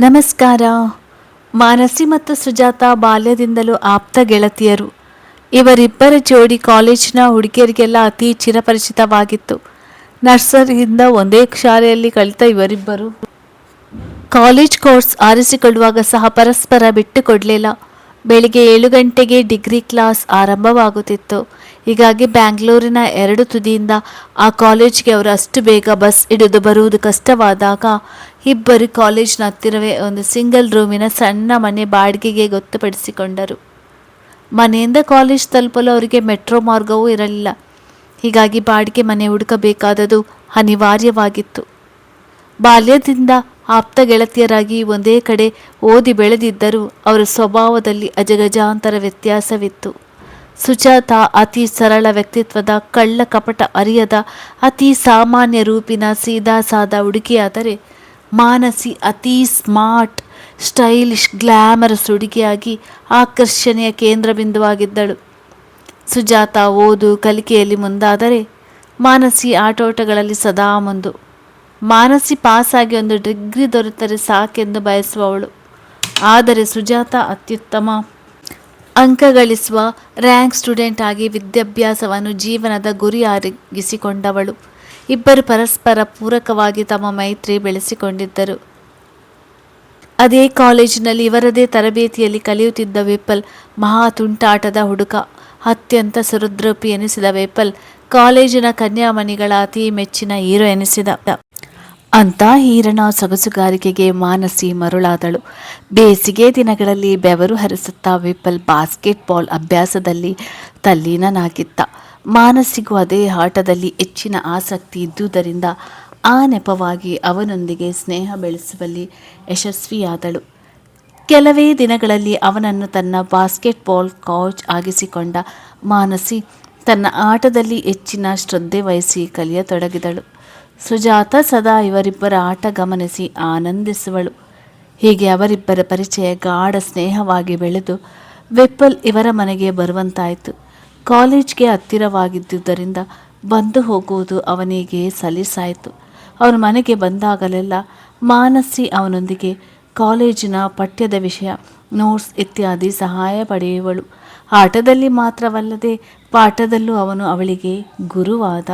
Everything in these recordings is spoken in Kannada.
ನಮಸ್ಕಾರ. ಮಾನಸಿ ಮತ್ತು ಸುಜಾತ ಬಾಲ್ಯದಿಂದಲೂ ಆಪ್ತ ಗೆಳತಿಯರು. ಇವರಿಬ್ಬರ ಜೋಡಿ ಕಾಲೇಜಿನ ಹುಡುಗಿಯರಿಗೆಲ್ಲ ಅತಿ ಚಿರಪರಿಚಿತವಾಗಿತ್ತು. ನರ್ಸರಿಯಿಂದ ಒಂದೇ ಶಾಲೆಯಲ್ಲಿ ಕಲಿತ ಇವರಿಬ್ಬರು. ಕಾಲೇಜ್ ಕೋರ್ಸ್ ಆರಿಸಿಕೊಳ್ಳುವಾಗ ಸಹ ಪರಸ್ಪರ ಬಿಟ್ಟುಕೊಡಲಿಲ್ಲ ಬೆಳಿಗ್ಗೆ ಏಳು ಗಂಟೆಗೆ ಡಿಗ್ರಿ ಕ್ಲಾಸ್ ಆರಂಭವಾಗುತ್ತಿತ್ತು. ಹೀಗಾಗಿ ಬ್ಯಾಂಗ್ಳೂರಿನ ಎರಡು ತುದಿಯಿಂದ ಆ ಕಾಲೇಜ್ಗೆ ಅವರು ಅಷ್ಟು ಬೇಗ ಬಸ್ ಹಿಡಿದು ಬರುವುದು ಕಷ್ಟವಾದಾಗ ಇಬ್ಬರು ಕಾಲೇಜ್ನ ಹತ್ತಿರವೇ ಒಂದು ಸಿಂಗಲ್ ರೂಮಿನ ಸಣ್ಣ ಮನೆ ಬಾಡಿಗೆಗೆ ಗೊತ್ತುಪಡಿಸಿಕೊಂಡರು. ಮನೆಯಿಂದ ಕಾಲೇಜ್ ತಲುಪಲು ಅವರಿಗೆ ಮೆಟ್ರೋ ಮಾರ್ಗವೂ ಇರಲಿಲ್ಲ. ಹೀಗಾಗಿ ಬಾಡಿಗೆ ಮನೆ ಹುಡುಕಬೇಕಾದದು ಅನಿವಾರ್ಯವಾಗಿತ್ತು. ಬಾಲ್ಯದಿಂದ ಆಪ್ತ ಗೆಳತಿಯರಾಗಿ ಒಂದೇ ಕಡೆ ಓದಿ ಬೆಳೆದಿದ್ದರೂ ಅವರ ಸ್ವಭಾವದಲ್ಲಿ ಅಜಗಜಾಂತರ ವ್ಯತ್ಯಾಸವಿತ್ತು. ಸುಜಾತ ಅತಿ ಸರಳ ವ್ಯಕ್ತಿತ್ವದ ಕಳ್ಳ ಕಪಟ ಅರಿಯದ ಅತಿ ಸಾಮಾನ್ಯ ರೂಪಿನ ಸೀದಾ ಸಾದ ಹುಡುಗಿಯಾದರೆ ಮಾನಸಿ, ಅತೀ ಸ್ಮಾರ್ಟ್, ಸ್ಟೈಲಿಶ್ ಗ್ಲ್ಯಾಮರಸ್ ಹುಡುಗಿಯಾಗಿ ಆಕರ್ಷಣೆಯ ಕೇಂದ್ರ ಬಿಂದುವಾಗಿದ್ದಳು ಸುಜಾತ ಓದು, ಕಲಿಕೆಯಲ್ಲಿ ಮುಂದಾದರೆ ಮಾನಸಿ ಆಟೋಟಗಳಲ್ಲಿ ಸದಾ ಮುಂದು. ಮಾನಸಿ ಪಾಸಾಗಿ ಒಂದು ಡಿಗ್ರಿ ದೊರೆತರೆ ಸಾಕೆಂದು ಬಯಸುವವಳು. ಆದರೆ ಸುಜಾತ ಅತ್ಯುತ್ತಮ. ಅಂಕ ಗಳಿಸುವ ರ್ಯಾಂಕ್ ಸ್ಟೂಡೆಂಟ್ ಆಗಿ ವಿದ್ಯಾಭ್ಯಾಸವನ್ನು ಜೀವನದ ಗುರಿಯಾಗಿಸಿಕೊಂಡವಳು ಇಬ್ಬರು ಪರಸ್ಪರ ಪೂರಕವಾಗಿ ತಮ್ಮ ಮೈತ್ರಿ ಬೆಳೆಸಿಕೊಂಡಿದ್ದರು. ಅದೇ ಕಾಲೇಜಿನಲ್ಲಿ ಇವರದೇ ತರಬೇತಿಯಲ್ಲಿ ಕಲಿಯುತ್ತಿದ್ದ ವೇಪಲ್ ಮಹಾ ತುಂಟಾಟದ ಹುಡುಕ ಅತ್ಯಂತ ಸುರದ್ರೂಪಿ ಎನಿಸಿದ ವೇಪಲ್ ಕಾಲೇಜಿನ ಕನ್ಯಾಮಣಿಗಳ ಅತಿ ಮೆಚ್ಚಿನ ಹೀರೋ ಎನಿಸಿದ. ಅಂತ ಹೀರಣ ಸೊಗಸುಗಾರಿಕೆಗೆ ಮಾನಸಿ ಮರುಳಾದಳು. ಬೇಸಿಗೆ ದಿನಗಳಲ್ಲಿ ಬೆವರು ಹರಿಸುತ್ತಾ ವಿಪಲ್ ಬಾಸ್ಕೆಟ್ಬಾಲ್ ಅಭ್ಯಾಸದಲ್ಲಿ ತಲ್ಲೀನನಾಗಿದ್ದ. ಮಾನಸಿಗೂ ಅದೇ ಆಟದಲ್ಲಿ ಹೆಚ್ಚಿನ ಆಸಕ್ತಿ ಇದ್ದುದರಿಂದ ಆ ನೆಪವಾಗಿ ಅವನೊಂದಿಗೆ ಸ್ನೇಹ ಬೆಳೆಸುವಲ್ಲಿ ಯಶಸ್ವಿಯಾದಳು. ಕೆಲವೇ ದಿನಗಳಲ್ಲಿ ಅವನನ್ನು ತನ್ನ ಬಾಸ್ಕೆಟ್ಬಾಲ್ ಕೋಚ್ ಆಗಿಸಿಕೊಂಡ ಮಾನಸಿ ತನ್ನ ಆಟದಲ್ಲಿ ಹೆಚ್ಚಿನ ಶ್ರದ್ಧೆ ವಹಿಸಿ ಕಲಿಯತೊಡಗಿದಳು. ಸುಜಾತ ಸದಾ ಇವರಿಬ್ಬರ ಆಟ ಗಮನಿಸಿ ಆನಂದಿಸುವಳು. ಹೀಗೆ ಅವರಿಬ್ಬರ ಪರಿಚಯ ಗಾಢ ಸ್ನೇಹವಾಗಿ ಬೆಳೆದು ವೆಪ್ಪಲ್ ಇವರ ಮನೆಗೆ ಬರುವಂತಾಯಿತು. ಕಾಲೇಜ್ಗೆ ಹತ್ತಿರವಾಗಿದ್ದುದರಿಂದ ಬಂದು ಹೋಗುವುದು ಅವನಿಗೆ ಸಲೀಸಾಯಿತು. ಅವನ ಮನೆಗೆ ಬಂದಾಗಲೆಲ್ಲ ಮಾನಸಿ ಅವನೊಂದಿಗೆ ಕಾಲೇಜಿನ ಪಠ್ಯದ ವಿಷಯ, ನೋಟ್ಸ್ ಇತ್ಯಾದಿ ಸಹಾಯ ಪಡೆಯುವಳು. ಆಟದಲ್ಲಿ ಮಾತ್ರವಲ್ಲದೆ ಪಾಠದಲ್ಲೂ ಅವನು ಅವಳಿಗೆ ಗುರುವಾದ.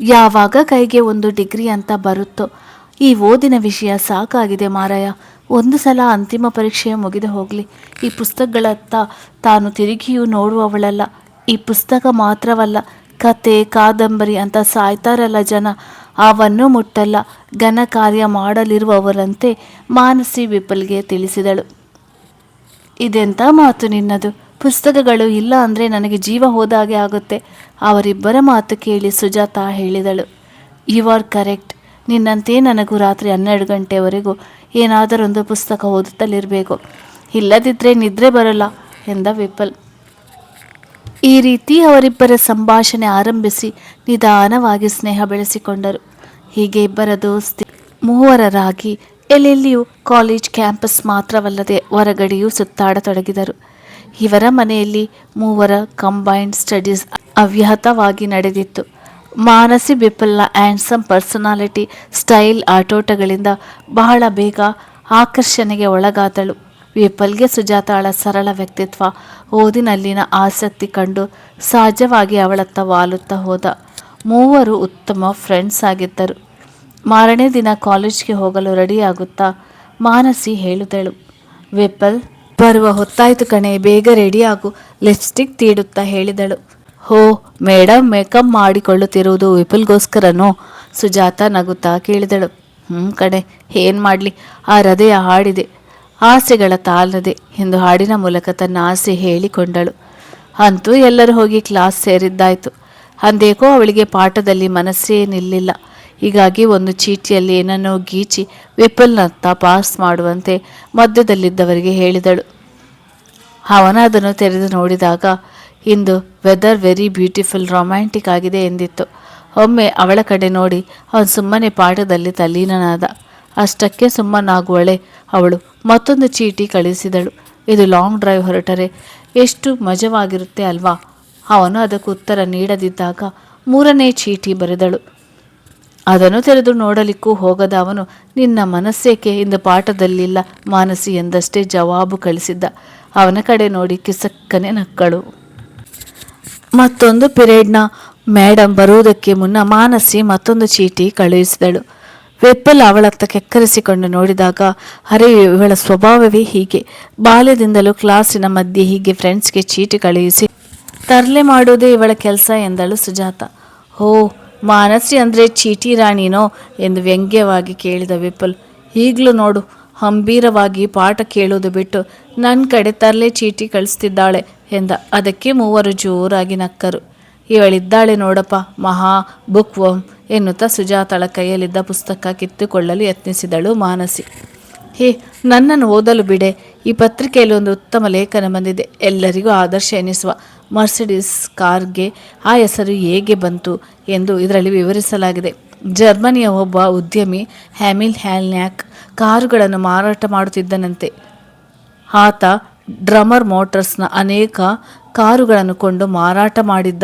ಯಾವಾಗ ಕೈಗೆ ಒಂದು ಡಿಗ್ರಿ ಅಂತ ಬರುತ್ತೋ ಈ ಓದಿನ ವಿಷಯ ಸಾಕಾಗಿದೆ ಮಾರಾಯ. ಒಂದು ಸಲ ಅಂತಿಮ ಪರೀಕ್ಷೆ ಮುಗಿದು ಹೋಗಲಿ. ಈ ಪುಸ್ತಕಗಳತ್ತ ತಾನು ತಿರುಗಿಯೂ ನೋಡುವವಳಲ್ಲ. ಈ ಪುಸ್ತಕ ಮಾತ್ರವಲ್ಲ, ಕತೆ, ಕಾದಂಬರಿ ಅಂತ ಸಾಯ್ತಾರಲ್ಲ ಜನ. ಅವನ್ನು ಮುಟ್ಟಲ್ಲ. ಘನ ಕಾರ್ಯ ಮಾಡಲಿರುವವರಂತೆ ಮಾನಸಿ ವಿಪಲ್ಗೆ ತಿಳಿಸಿದಳು. ಇದೆಂಥ ಮಾತು ನಿನ್ನದು? ಪುಸ್ತಕಗಳು ಇಲ್ಲ ಅಂದರೆ ನನಗೆ ಜೀವ ಹೋದಾಗೆ ಆಗುತ್ತೆ. ಅವರಿಬ್ಬರ ಮಾತು ಕೇಳಿ ಸುಜಾತ ಹೇಳಿದಳು. ಯು ಆರ್ ಕರೆಕ್ಟ್ ನಿನ್ನಂತೆ ನನಗೂ ರಾತ್ರಿ ಹನ್ನೆರಡು ಗಂಟೆವರೆಗೂ ಏನಾದರೊಂದು ಪುಸ್ತಕ ಓದುತ್ತಲಿರಬೇಕು. ಇಲ್ಲದಿದ್ದರೆ ನಿದ್ರೆ ಬರಲ್ಲ ಎಂದ ವಿಪಲ್ ಈ ರೀತಿ ಅವರಿಬ್ಬರ ಸಂಭಾಷಣೆ ಆರಂಭಿಸಿ ನಿಧಾನವಾಗಿ ಸ್ನೇಹ ಬೆಳೆಸಿಕೊಂಡರು. ಹೀಗೆ ಇಬ್ಬರ ದೋಸ್ತಿ ಮೂವರರಾಗಿ ಎಲ್ಲೆಲ್ಲಿಯೂ ಕಾಲೇಜ್ ಕ್ಯಾಂಪಸ್ ಮಾತ್ರವಲ್ಲದೆ ಹೊರಗಡೆಯೂ ಸುತ್ತಾಡತೊಡಗಿದರು. ಇವರ ಮನೆಯಲ್ಲಿ ಮೂವರ ಕಂಬೈನ್ಡ್ ಸ್ಟಡೀಸ್ ಅವ್ಯಾಹತವಾಗಿ ನಡೆದಿತ್ತು. ಮಾನಸಿ ಬಿಪಲ್ನ ಆ್ಯಂಡ್ಸಮ್ ಪರ್ಸನಾಲಿಟಿ ಸ್ಟೈಲ್ ಆಟೋಟಗಳಿಂದ ಬಹಳ ಬೇಗ ಆಕರ್ಷಣೆಗೆ ಒಳಗಾದಳು. ವಿಪಲ್ಗೆ ಸುಜಾತಾಳ ಸರಳ ವ್ಯಕ್ತಿತ್ವ, ಓದಿನಲ್ಲಿನ ಆಸಕ್ತಿ ಕಂಡು ಸಹಜವಾಗಿ ಅವಳತ್ತ ವಾಲುತ್ತಾ ಹೋದ. ಮೂವರು ಉತ್ತಮ ಫ್ರೆಂಡ್ಸ್ ಆಗಿದ್ದರು. ಮಾರನೇ ದಿನ ಕಾಲೇಜ್ಗೆ ಹೋಗಲು ರೆಡಿಯಾಗುತ್ತಾ ಮಾನಸಿ ಹೇಳಿದಳು ವಿಪಲ್ ಬರುವ ಹೊತ್ತಾಯಿತು ಕಣೆ, ಬೇಗ ರೆಡಿಯಾಗು ಲಿಪ್ಸ್ಟಿಕ್ ತೀಡುತ್ತಾ ಹೇಳಿದಳು. ಹೋ ಮೇಡಮ್ ಮೇಕಪ್ ಮಾಡಿಕೊಳ್ಳುತ್ತಿರುವುದು ವಿಪುಲ್ಗೋಸ್ಕರನೋ? ಸುಜಾತ ನಗುತ್ತಾ ಕೇಳಿದಳು. ಹ್ಞೂ ಕಡೆ ಏನು ಮಾಡಲಿ? ಆ ಹೃದಯ ಹಾಡಿದೆ. ಆಸೆಗಳ ತಾಲದೆ ಎಂದು ಹಾಡಿನ ಮೂಲಕ ತನ್ನ ಆಸೆ ಹೇಳಿಕೊಂಡಳು. ಅಂತೂ ಎಲ್ಲರೂ ಹೋಗಿ ಕ್ಲಾಸ್ ಸೇರಿದ್ದಾಯಿತು. ಅಂದೇಕೋ ಅವಳಿಗೆ ಪಾಠದಲ್ಲಿ ಮನಸ್ಸೇ ನಿಲ್ಲಿಲ್ಲ. ಹೀಗಾಗಿ ಒಂದು ಚೀಟಿಯಲ್ಲಿ ಏನನ್ನೋ ಗೀಚಿ ವಿಪುಲ್ನತ್ತ ಪಾಸ್ ಮಾಡುವಂತೆ ಮಧ್ಯದಲ್ಲಿದ್ದವರಿಗೆ ಹೇಳಿದಳು. ಅವನ ಅದನ್ನು ತೆರೆದು ನೋಡಿದಾಗ ಇಂದು ವೆದರ್ ವೆರಿ ಬ್ಯೂಟಿಫುಲ್ ರೊಮ್ಯಾಂಟಿಕ್ ಆಗಿದೆ ಎಂದಿತ್ತು. ಒಮ್ಮೆ ಅವಳ ಕಡೆ ನೋಡಿ ಅವನು ಸುಮ್ಮನೆ ಪಾಠದಲ್ಲಿ ತಲ್ಲೀನನಾದ. ಅಷ್ಟಕ್ಕೆ ಸುಮ್ಮನಾಗುವಳೆ ಅವಳು. ಮತ್ತೊಂದು ಚೀಟಿ ಕಳಿಸಿದಳು. ಇದು ಲಾಂಗ್ ಡ್ರೈವ್ ಹೊರಟರೆ. ಎಷ್ಟು ಮಜವಾಗಿರುತ್ತೆ ಅಲ್ವಾ? ಅವನು ಅದಕ್ಕೆ ಉತ್ತರ ನೀಡದಿದ್ದಾಗ ಮೂರನೇ ಚೀಟಿ ಬರೆದಳು. ಅದನ್ನು ತೆರೆದು ನೋಡಲಿಕ್ಕೂ ಹೋಗದ ಅವನು, ನಿನ್ನ ಮನಸ್ಸೇಕೆ ಇಂದು ಪಾಠದಲ್ಲಿಲ್ಲ ಮಾನಸಿ ಎಂದಷ್ಟೇ ಜವಾಬು ಕಳಿಸಿದ್ದ. ಅವನ ಕಡೆ ನೋಡಿ ಕಿಸಕ್ಕನೆ ನಕ್ಕಳು. ಮತ್ತೊಂದು ಪಿರಿಯಡ್ನ ಮೇಡಮ್ ಬರುವುದಕ್ಕೆ ಮುನ್ನ ಮಾನಸಿ ಮತ್ತೊಂದು ಚೀಟಿ ಕಳುಹಿಸಿದಳು. ವೆಪ್ಪಲ್ ಅವಳತ್ತ ಕೆಕ್ಕರಿಸಿಕೊಂಡು ನೋಡಿದಾಗ ಅರೆ ಇವಳ ಸ್ವಭಾವವೇ ಹೀಗೆ. ಬಾಲ್ಯದಿಂದಲೂ ಕ್ಲಾಸಿನ ಮಧ್ಯೆ ಹೀಗೆ ಫ್ರೆಂಡ್ಸ್ಗೆ ಚೀಟಿ ಕಳುಹಿಸಿ ತರಲೆ ಮಾಡೋದೇ ಇವಳ ಕೆಲಸ ಎಂದಳು ಸುಜಾತ. ಓ ಮಾನಸಿ ಅಂದರೆ ಚೀಟಿ ರಾಣಿನೋ? ಎಂದು ವ್ಯಂಗ್ಯವಾಗಿ ಕೇಳಿದ ವಿಪುಲ್ ಈಗಲೂ ನೋಡು ಗಂಭೀರವಾಗಿ ಪಾಠ ಕೇಳೋದು ಬಿಟ್ಟು ನನ್ನ ಕಡೆ ತರಲೆ ಚೀಟಿ ಕಳಿಸ್ತಿದ್ದಾಳೆ ಎಂದ. ಅದಕ್ಕೆ ಮೂವರು ಜೋರಾಗಿ ನಕ್ಕರು. ಇವಳಿದ್ದಾಳೆ ನೋಡಪ್ಪ. ಮಹಾ ಬುಕ್ ವಮ್ ಎನ್ನುತ್ತಾ ಸುಜಾತಳ ಕೈಯಲ್ಲಿದ್ದ ಪುಸ್ತಕ ಕಿತ್ತುಕೊಳ್ಳಲು ಯತ್ನಿಸಿದಳು ಮಾನಸಿ. ಹೇ, ನನ್ನನ್ನು ಓದಲು ಬಿಡೆ. ಈ ಪತ್ರಿಕೆಯಲ್ಲಿ ಒಂದು ಉತ್ತಮ ಲೇಖನ ಬಂದಿದೆ. ಎಲ್ಲರಿಗೂ ಆದರ್ಶ ಎನಿಸುವ ಮರ್ಸಿಡಿಸ್ ಕಾರ್ಗೆ ಆ ಹೆಸರು ಹೇಗೆ ಬಂತು ಎಂದು ಇದರಲ್ಲಿ ವಿವರಿಸಲಾಗಿದೆ. ಜರ್ಮನಿಯ ಒಬ್ಬ ಉದ್ಯಮಿ ಹ್ಯಾಮಿಲ್ ಹ್ಯಾಲ್ನ್ಯಾಕ್ ಕಾರುಗಳನ್ನು ಮಾರಾಟ ಮಾಡುತ್ತಿದ್ದನಂತೆ. ಆತ ಡ್ರಮರ್ ಮೋಟರ್ಸ್ನ ಅನೇಕ ಕಾರುಗಳನ್ನು ಕೊಂಡು ಮಾರಾಟ ಮಾಡಿದ್ದ.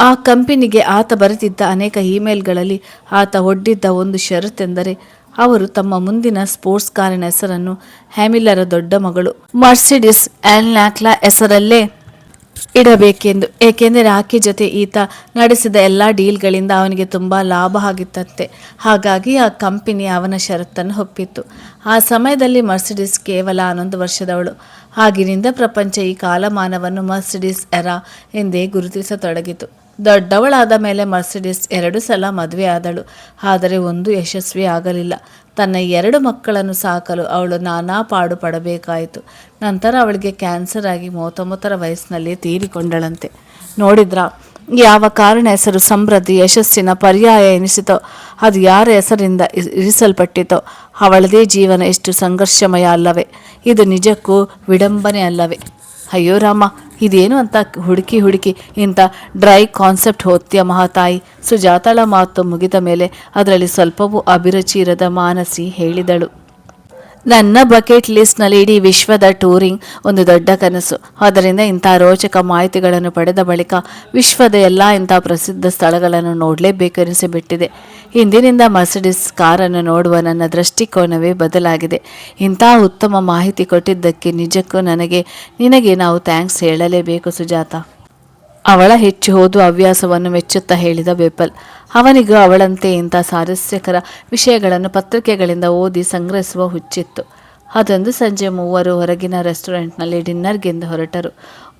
ಆ ಕಂಪನಿಗೆ ಆತ ಬರೆದಿದ್ದ ಅನೇಕ ಇಮೇಲ್ಗಳಲ್ಲಿ ಆತ ಒಡ್ಡಿದ್ದ ಒಂದು ಷರತ್ತೆಂದರೆ ಅವರು ತಮ್ಮ ಮುಂದಿನ ಸ್ಪೋರ್ಟ್ಸ್ ಕಾರಿನ ಹೆಸರನ್ನು ಹ್ಯಾಮಿಲ್ಲರ ದೊಡ್ಡ ಮಗಳು ಮರ್ಸಿಡಿಸ್ ಆಲ್ನ್ಯಾಕ್ಲ ಹೆಸರಲ್ಲೇ ಇಡಬೇಕೆಂದು, ಏಕೆಂದರೆ ಆಕೆ ಜೊತೆ ಈತ ನಡೆಸಿದ ಎಲ್ಲ ಡೀಲ್ಗಳಿಂದ ಅವನಿಗೆ ತುಂಬ ಲಾಭ ಆಗಿತ್ತಂತೆ. ಹಾಗಾಗಿ ಆ ಕಂಪನಿ ಅವನ ಷರತ್ತನ್ನು ಒಪ್ಪಿತ್ತು. ಆ ಸಮಯದಲ್ಲಿ ಮರ್ಸಿಡಿಸ್ ಕೇವಲ ಹನ್ನೊಂದು ವರ್ಷದವಳು. ಆಗಿನಿಂದ ಪ್ರಪಂಚ ಈ ಕಾಲಮಾನವನ್ನು ಮರ್ಸಿಡಿಸ್ ಎರಾ ಎಂದೇ ಗುರುತಿಸತೊಡಗಿತು. ದೊಡ್ಡವಳಾದ ಮೇಲೆ ಮರ್ಸಿಡಿಸ್ ಎರಡು ಸಲ ಮದುವೆ ಆದಳು. ಆದರೆ ಒಂದು ಯಶಸ್ವಿ ಆಗಲಿಲ್ಲ. ತನ್ನ ಎರಡು ಮಕ್ಕಳನ್ನು ಸಾಕಲು ಅವಳು ನಾನಾ ಪಾಡು ಪಡಬೇಕಾಯಿತು. ನಂತರ ಅವಳಿಗೆ ಕ್ಯಾನ್ಸರ್ ಆಗಿ ಮೂವತ್ತೊಂಬತ್ತರ ವಯಸ್ಸಿನಲ್ಲಿ ತೀರಿಕೊಂಡಳಂತೆ. ನೋಡಿದ್ರ? ಯಾವ ಕಾರಣ ಹೆಸರು ಸಮೃದ್ಧಿ, ಯಶಸ್ಸಿನ ಪರ್ಯಾಯ ಎನಿಸಿತೋ, ಅದು ಯಾರ ಹೆಸರಿಂದ ಇರಿಸಲ್ಪಟ್ಟಿತೋ, ಅವಳದೇ ಜೀವನ ಎಷ್ಟು ಸಂಘರ್ಷಮಯ ಅಲ್ಲವೇ. ಇದು ನಿಜಕ್ಕೂ ವಿಡಂಬನೆ ಅಲ್ಲವೇ. ಅಯ್ಯೋ ರಾಮ, ಇದೇನು ಅಂತ ಹುಡುಕಿ ಹುಡುಕಿ ಇಂಥ ಡ್ರೈ ಕಾನ್ಸೆಪ್ಟ್ ಹೋತ್ಯ ಮಹಾತಾಯಿ. ಸುಜಾತಳ ಮಾತು ಮುಗಿದ ಮೇಲೆ ಅದರಲ್ಲಿ ಸ್ವಲ್ಪವೂ ಅಭಿರುಚಿ ಇರದ ಮಾನಸಿ ಹೇಳಿದಳು. ನನ್ನ ಬಕೆಟ್ ಲಿಸ್ಟ್ನಲ್ಲಿ ಇಡೀ ವಿಶ್ವದ ಟೂರಿಂಗ್ ಒಂದು ದೊಡ್ಡ ಕನಸು. ಅದರಿಂದ ಇಂಥ ರೋಚಕ ಮಾಹಿತಿಗಳನ್ನು ಪಡೆದ ಬಳಿಕ ವಿಶ್ವದ ಎಲ್ಲ ಇಂಥ ಪ್ರಸಿದ್ಧ ಸ್ಥಳಗಳನ್ನು ನೋಡಲೇಬೇಕೆನಿಸಿಬಿಟ್ಟಿದೆ ಹಿಂದಿನಿಂದ ಮರ್ಸಿಡಿಸ್ ಕಾರನ್ನು ನೋಡುವ ನನ್ನ ದೃಷ್ಟಿಕೋನವೇ ಬದಲಾಗಿದೆ. ಇಂಥ ಉತ್ತಮ ಮಾಹಿತಿ ಕೊಟ್ಟಿದ್ದಕ್ಕೆ ನಿಜಕ್ಕೂ ನನಗೆ, ನಿನಗೆ ನಾವು ಥ್ಯಾಂಕ್ಸ್ ಹೇಳಲೇಬೇಕು ಸುಜಾತ. ಅವಳ ಹೆಚ್ಚು ಹೋದು ಹವ್ಯಾಸವನ್ನು ಮೆಚ್ಚುತ್ತಾ ಹೇಳಿದ ಬೇಪಲ್. ಅವನಿಗೂ ಅವಳಂತೆ ಇಂಥ ಸ್ವಾರಸ್ಯಕರ ವಿಷಯಗಳನ್ನು ಪತ್ರಿಕೆಗಳಿಂದ ಓದಿ ಸಂಗ್ರಹಿಸುವ ಹುಚ್ಚಿತ್ತು. ಅದೊಂದು ಸಂಜೆ ಮೂವರು ಹೊರಗಿನ ರೆಸ್ಟೋರೆಂಟ್ನಲ್ಲಿ ಡಿನ್ನರ್ಗೆಂದು ಹೊರಟರು.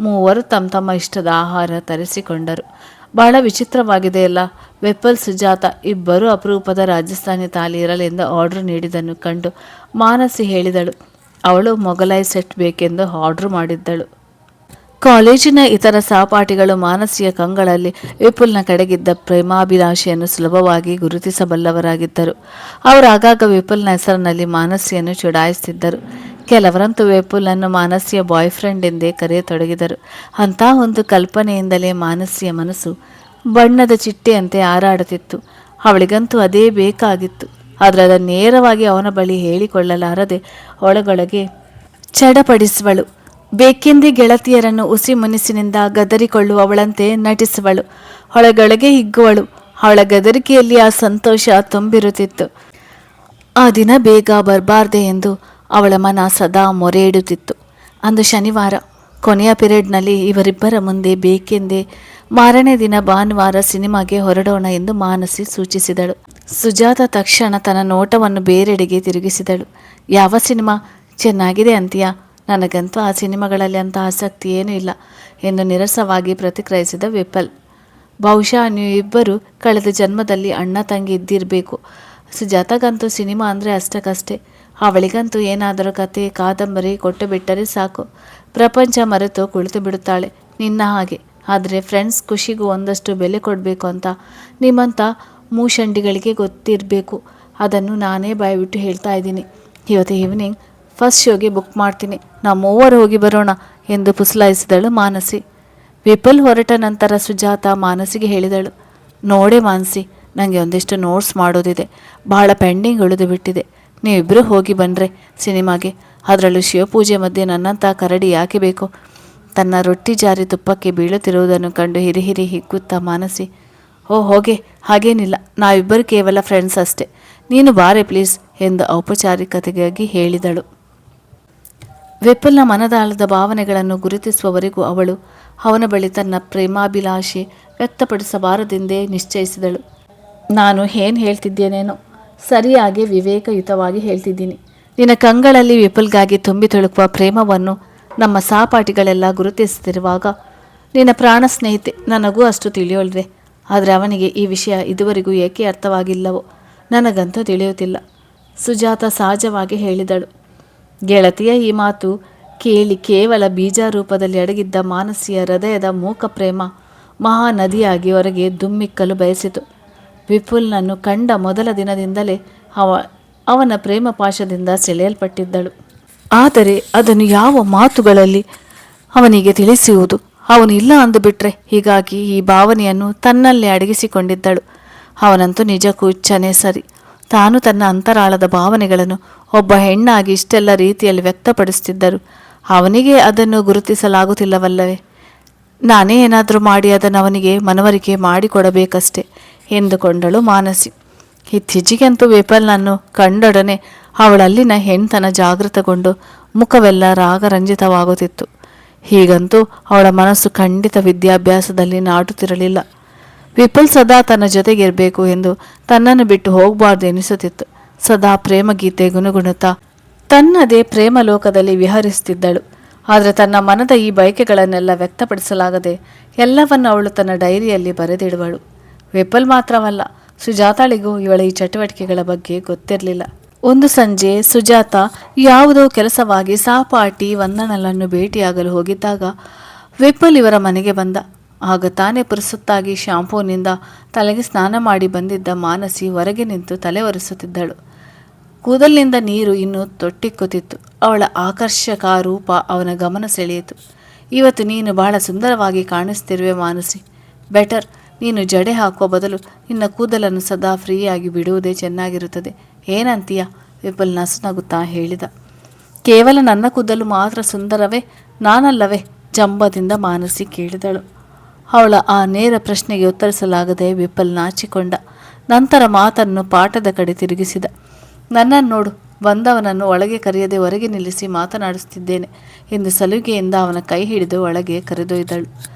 ಮೂವರು ತಮ್ಮ ತಮ್ಮ ಇಷ್ಟದ ಆಹಾರ ತರಿಸಿಕೊಂಡರು. ಬಹಳ ವಿಚಿತ್ರವಾಗಿದೆ ಅಲ್ಲ ವೆಪ್ಪಲ್ ಸುಜಾತ ಇಬ್ಬರು ಅಪರೂಪದ ರಾಜಸ್ಥಾನಿ ತಾಲಿ ಇರಲೆಂದು ಆರ್ಡರ್ ನೀಡಿದ್ದನ್ನು ಕಂಡು ಮಾನಸಿ ಹೇಳಿದಳು. ಅವಳು ಮೊಘಲಾಯಿ ಸೆಟ್ ಬೇಕೆಂದು ಆರ್ಡರ್ ಮಾಡಿದ್ದಳು. ಕಾಲೇಜಿನ ಇತರ ಸಹಪಾಠಿಗಳು ಮಾನಸಿಯ ಕಂಗಳಲ್ಲಿ ವಿಪುಲ್ನ ಕಡೆಗಿದ್ದ ಪ್ರೇಮಾಭಿಲಾಷೆಯನ್ನು ಸುಲಭವಾಗಿ ಗುರುತಿಸಬಲ್ಲವರಾಗಿದ್ದರು. ಅವರು ಆಗಾಗ ವಿಪುಲ್ನ ಹೆಸರಿನಲ್ಲಿ ಮಾನಸಿಯನ್ನು ಚುಡಾಯಿಸುತ್ತಿದ್ದರು. ಕೆಲವರಂತೂ ವಿಪುಲನ್ನು ಮಾನಸಿಯ ಬಾಯ್ ಫ್ರೆಂಡ್ ಎಂದೇ ಕರೆಯತೊಡಗಿದರು. ಅಂತಹ ಒಂದು ಕಲ್ಪನೆಯಿಂದಲೇ ಮಾನಸಿಯ ಮನಸ್ಸು ಬಣ್ಣದ ಚಿಟ್ಟೆಯಂತೆ ಹಾರಾಡುತ್ತಿತ್ತು. ಅವಳಿಗಂತೂ ಅದೇ ಬೇಕಾಗಿತ್ತು. ಆದರೆ ಅದನ್ನು ನೇರವಾಗಿ ಅವನ ಬಳಿ ಹೇಳಿಕೊಳ್ಳಲಾರದೆ ಒಳಗೊಳಗೆ ಚಡಪಡಿಸುವಳು. ಬೇಕೆಂದೇ ಗೆಳತಿಯರನ್ನು ಉಸಿ ಮುನಿಸಿನಿಂದ ಗದರಿಕೊಳ್ಳುವವಳಂತೆ ನಟಿಸುವಳು. ಹೊಳಗೊಳಗೆ ಹಿಗ್ಗುವಳು. ಅವಳ ಗದರಿಕೆಯಲ್ಲಿ ಆ ಸಂತೋಷ ತುಂಬಿರುತ್ತಿತ್ತು. ಆ ದಿನ ಬೇಗ ಬರಬಾರ್ದೆ ಎಂದು ಅವಳ ಮನ ಸದಾ ಮೊರೆ ಇಡುತ್ತಿತ್ತು ಅಂದು ಶನಿವಾರ, ಕೊನೆಯ ಪಿರಿಯಡ್ನಲ್ಲಿ ಇವರಿಬ್ಬರ ಮುಂದೆ ಬೇಕೆಂದೇ ಮಾರನೇ ದಿನ ಭಾನುವಾರ ಸಿನಿಮಾಗೆ ಹೊರಡೋಣ ಎಂದು ಮಾನಸಿ ಸೂಚಿಸಿದಳು. ಸುಜಾತ ತಕ್ಷಣ ತನ್ನ ನೋಟವನ್ನು ಬೇರೆಡೆಗೆ ತಿರುಗಿಸಿದಳು. ಯಾವ ಸಿನಿಮಾ? ಚೆನ್ನಾಗಿದೆ ಅಂತೀಯಾ? ನನಗಂತೂ ಆ ಸಿನಿಮಾಗಳಲ್ಲಿ ಅಂತ ಆಸಕ್ತಿ ಏನೂ ಇಲ್ಲ ಎಂದು ನಿರಸವಾಗಿ ಪ್ರತಿಕ್ರಿಯಿಸಿದ ವಿಪಲ್ ಬಹುಶಃ ನೀವಿಬ್ಬರು ಕಳೆದ ಜನ್ಮದಲ್ಲಿ ಅಣ್ಣ ತಂಗಿ ಇದ್ದಿರಬೇಕು. ಸುಜಾತಗಂತೂ ಸಿನಿಮಾ ಅಂದರೆ ಅಷ್ಟಕ್ಕಷ್ಟೇ. ಅವಳಿಗಂತೂ ಏನಾದರೂ ಕತೆ, ಕಾದಂಬರಿ ಕೊಟ್ಟು ಬಿಟ್ಟರೆ ಸಾಕು. ಪ್ರಪಂಚ ಮರೆತು ಕುಳಿತು ಬಿಡುತ್ತಾಳೆ. ನಿನ್ನ ಹಾಗೆ. ಆದರೆ ಫ್ರೆಂಡ್ಸ್ ಖುಷಿಗೂ ಒಂದಷ್ಟು ಬೆಲೆ ಕೊಡಬೇಕು ಅಂತ. ನಿಮ್ಮಂಥ ಮೂಷಂಡಿಗಳಿಗೆ ಗೊತ್ತಿರಬೇಕು. ಅದನ್ನು ನಾನೇ ಬಾಯ್ಬಿಟ್ಟು ಹೇಳ್ತಾ ಇದ್ದೀನಿ. ಇವತ್ತು ಈವ್ನಿಂಗ್ ಫಸ್ಟ್ ಶೋಗೆ ಬುಕ್ ಮಾಡ್ತೀನಿ. ನಾವು ಮೂವರು ಹೋಗಿ ಬರೋಣ ಎಂದು ಪುಸಲಾಯಿಸಿದಳು ಮಾನಸಿ. ವಿಪುಲ್ ಹೊರಟ ನಂತರ ಸುಜಾತ ಮಾನಸಿಗೆ ಹೇಳಿದಳು, ನೋಡೆ ಮಾನಸಿ ನನಗೆ ಒಂದಿಷ್ಟು ನೋಟ್ಸ್ ಮಾಡೋದಿದೆ. ಬಹಳ ಪೆಂಡಿಂಗ್ ಉಳಿದು ಬಿಟ್ಟಿದೆ. ನೀವಿಬ್ಬರು ಹೋಗಿ ಬಂದರೆ ಸಿನಿಮಾಗೆ. ಅದರಲ್ಲೂ ಶಿವಪೂಜೆ ಮಧ್ಯೆ ನನ್ನಂಥ ಕರಡಿ ಯಾಕೆ ಬೇಕು? ತನ್ನ ರೊಟ್ಟಿ ಜಾರಿ ತುಪ್ಪಕ್ಕೆ ಬೀಳುತ್ತಿರುವುದನ್ನು ಕಂಡು ಹಿರಿ ಹಿರಿ ಹಿಗ್ಗುತ್ತಾ ಮಾನಸಿ, ಓ, ಹೋಗೆ, ಹಾಗೇನಿಲ್ಲ. ನಾವಿಬ್ಬರು ಕೇವಲ ಫ್ರೆಂಡ್ಸ್ ಅಷ್ಟೇ. ನೀನು ಬಾರೆ ಪ್ಲೀಸ್ ಎಂದು ಔಪಚಾರಿಕತೆಗಾಗಿ ಹೇಳಿದಳು. ವಿಪುಲ್ನ ಮನದಾಳದ ಭಾವನೆಗಳನ್ನು ಗುರುತಿಸುವವರೆಗೂ ಅವಳು ಅವನ ಬಳಿ ತನ್ನ ಪ್ರೇಮಾಭಿಲಾಷೆ ವ್ಯಕ್ತಪಡಿಸಬಾರದೆಂದೇ ನಿಶ್ಚಯಿಸಿದಳು. ನಾನು ಏನು ಹೇಳ್ತಿದ್ದೇನೇನೋ ಸರಿಯಾಗಿ ವಿವೇಕಯುತವಾಗಿ ಹೇಳ್ತಿದ್ದೀನಿ. ನಿನ್ನ ಕಂಗಳಲ್ಲಿ ವಿಪುಲ್ಗಾಗಿ ತುಂಬಿ ತುಳುಕುವ ಪ್ರೇಮವನ್ನು ನಮ್ಮ ಸಹಪಾಠಿಗಳೆಲ್ಲ ಗುರುತಿಸುತ್ತಿರುವಾಗ ನಿನ್ನ ಪ್ರಾಣ ಸ್ನೇಹಿತೆ ನನಗೂ ಅಷ್ಟು ತಿಳಿಯೋಳ್ರೆ ಆದರೆ ಅವನಿಗೆ ಈ ವಿಷಯ ಇದುವರೆಗೂ ಏಕೆ ಅರ್ಥವಾಗಿಲ್ಲವೋ ನನಗಂತೂ ತಿಳಿಯುತ್ತಿಲ್ಲ. ಸುಜಾತ ಸಹಜವಾಗಿ ಹೇಳಿದಳು. ಗೆಳತಿಯ ಈ ಮಾತು ಕೇಳಿ ಕೇವಲ ಬೀಜ ರೂಪದಲ್ಲಿ ಅಡಗಿದ್ದ ಮಾನಸಿಯ ಹೃದಯದ ಮೂಕ ಪ್ರೇಮ ಮಹಾನದಿಯಾಗಿ ಹೊರಗೆ ದುಮ್ಮಿಕ್ಕಲು ಬಯಸಿತು. ವಿಪುಲ್ನನ್ನು ಕಂಡ ಮೊದಲ ದಿನದಿಂದಲೇ ಅವ, ಅವನ ಪ್ರೇಮ ಪಾಶದಿಂದ ಸೆಳೆಯಲ್ಪಟ್ಟಿದ್ದಳು. ಆದರೆ ಅದನ್ನು ಯಾವ ಮಾತುಗಳಲ್ಲಿ ಅವನಿಗೆ ತಿಳಿಸುವುದು? ಅವನು ಇಲ್ಲ ಅಂದುಬಿಟ್ರೆ ಹೀಗಾಗಿ ಈ ಭಾವನೆಯನ್ನು ತನ್ನಲ್ಲೇ ಅಡಗಿಸಿಕೊಂಡಿದ್ದಳು. ಅವನಂತೂ ನಿಜಕ್ಕೂ ಇಚ್ಛನೆ ಸರಿ. ತಾನು ತನ್ನ ಅಂತರಾಳದ ಭಾವನೆಗಳನ್ನು ಒಬ್ಬ ಹೆಣ್ಣಾಗಿ ಇಷ್ಟೆಲ್ಲ ರೀತಿಯಲ್ಲಿ ವ್ಯಕ್ತಪಡಿಸುತ್ತಿದ್ದರು. ಅವನಿಗೆ ಅದನ್ನು ಗುರುತಿಸಲಾಗುತ್ತಿಲ್ಲವಲ್ಲವೇ? ನಾನೇ ಏನಾದರೂ ಮಾಡಿ ಅದನ್ನು ಅವನಿಗೆ ಮನವರಿಕೆ ಮಾಡಿಕೊಡಬೇಕಷ್ಟೆ, ಎಂದುಕೊಂಡಳು ಮಾನಸಿ. ಇತ್ತೀಚೆಗಂತೂ ವಿಪಲ್ನನ್ನು ಕಂಡೊಡನೆ ಅವಳಲ್ಲಿನ ಹೆಣ್ತನ ಜಾಗೃತಗೊಂಡು ಮುಖವೆಲ್ಲ ರಾಗರಂಜಿತವಾಗುತ್ತಿತ್ತು. ಹೀಗಂತೂ ಅವಳ ಮನಸ್ಸು ಖಂಡಿತ ವಿದ್ಯಾಭ್ಯಾಸದಲ್ಲಿ ನಾಟುತ್ತಿರಲಿಲ್ಲ. ವಿಪುಲ್ ಸದಾ ತನ್ನ ಜೊತೆಗಿರಬೇಕು ಎಂದು ತನ್ನನ್ನು ಬಿಟ್ಟು ಹೋಗಬಾರ್ದು ಎನಿಸುತ್ತಿತ್ತು. ಸದಾ ಪ್ರೇಮಗೀತೆ ಗುಣಗುಣುತ್ತಾ ತನ್ನದೇ ಪ್ರೇಮ ಲೋಕದಲ್ಲಿ ವಿಹರಿಸುತ್ತಿದ್ದಳು. ಆದರೆ ತನ್ನ ಮನದ ಈ ಬಯಕೆಗಳನ್ನೆಲ್ಲ ವ್ಯಕ್ತಪಡಿಸಲಾಗದೆ ಎಲ್ಲವನ್ನು ಅವಳು ತನ್ನ ಡೈರಿಯಲ್ಲಿ ಬರೆದಿಡುವಳು. ವಿಪಲ್ ಮಾತ್ರವಲ್ಲ, ಸುಜಾತಾಳಿಗೂ ಇವಳ ಈ ಚಟುವಟಿಕೆಗಳ ಬಗ್ಗೆ ಗೊತ್ತಿರಲಿಲ್ಲ. ಒಂದು ಸಂಜೆ ಸುಜಾತ ಯಾವುದೋ ಕೆಲಸವಾಗಿ ಸಾಪಾಟಿ ವಂದನಲನ್ನು ಭೇಟಿಯಾಗಲು ಹೋಗಿದ್ದಾಗ ವಿಪುಲ್ ಇವರ ಮನೆಗೆ ಬಂದ. ಆಗ ತಾನೇ ಪುರುಸತ್ತಾಗಿ ಶಾಂಪೂನಿಂದ ತಲೆಗೆ ಸ್ನಾನ ಮಾಡಿ ಬಂದಿದ್ದ ಮಾನಸಿ ಹೊರಗೆ ನಿಂತು ತಲೆ ಒರೆಸುತ್ತಿದ್ದಳು ಕೂದಲಿನಿಂದ ನೀರು ಇನ್ನೂ ತೊಟ್ಟಿಕ್ಕುತ್ತಿತ್ತು. ಅವಳ ಆಕರ್ಷಕ ರೂಪ ಅವನ ಗಮನ ಸೆಳೆಯಿತು. ಇವತ್ತು ನೀನು ಬಹಳ ಸುಂದರವಾಗಿ ಕಾಣಿಸ್ತಿರುವೆ ಮಾನಸಿ. ಬೆಟರ್, ನೀನು ಜಡೆ ಹಾಕುವ ಬದಲು ನಿನ್ನ ಕೂದಲನ್ನು ಸದಾ ಫ್ರೀಯಾಗಿ ಬಿಡುವುದೇ ಚೆನ್ನಾಗಿರುತ್ತದೆ. ಏನಂತೀಯ? ವಿಪುಲ್ ನಸುನಗುತ್ತಾ ಹೇಳಿದ. ಕೇವಲ ನನ್ನ ಕೂದಲು ಮಾತ್ರ ಸುಂದರವೇ? ನಾನಲ್ಲವೇ? ಜಂಬದಿಂದ ಮಾನಸಿ ಕೇಳಿದಳು. ಅವಳ ಆ ನೇರ ಪ್ರಶ್ನೆಗೆ ಉತ್ತರಿಸಲಾಗದೆ ವಿಪಲ್ ನಾಚಿಕೊಂಡ. ನಂತರ ಮಾತನ್ನು ಪಾಠದ ಕಡೆ ತಿರುಗಿಸಿದ. ನನ್ನನ್ನು ನೋಡು, ಬಂದವನನ್ನು ಒಳಗೆ ಕರೆಯದೆ ಹೊರಗೆ ನಿಲ್ಲಿಸಿ ಮಾತನಾಡಿಸುತ್ತಿದ್ದೇನೆ ಎಂದು ಸಲುಗೆಯಿಂದ ಅವನ ಕೈ ಹಿಡಿದು ಒಳಗೆ ಕರೆದೊಯ್ದಳು.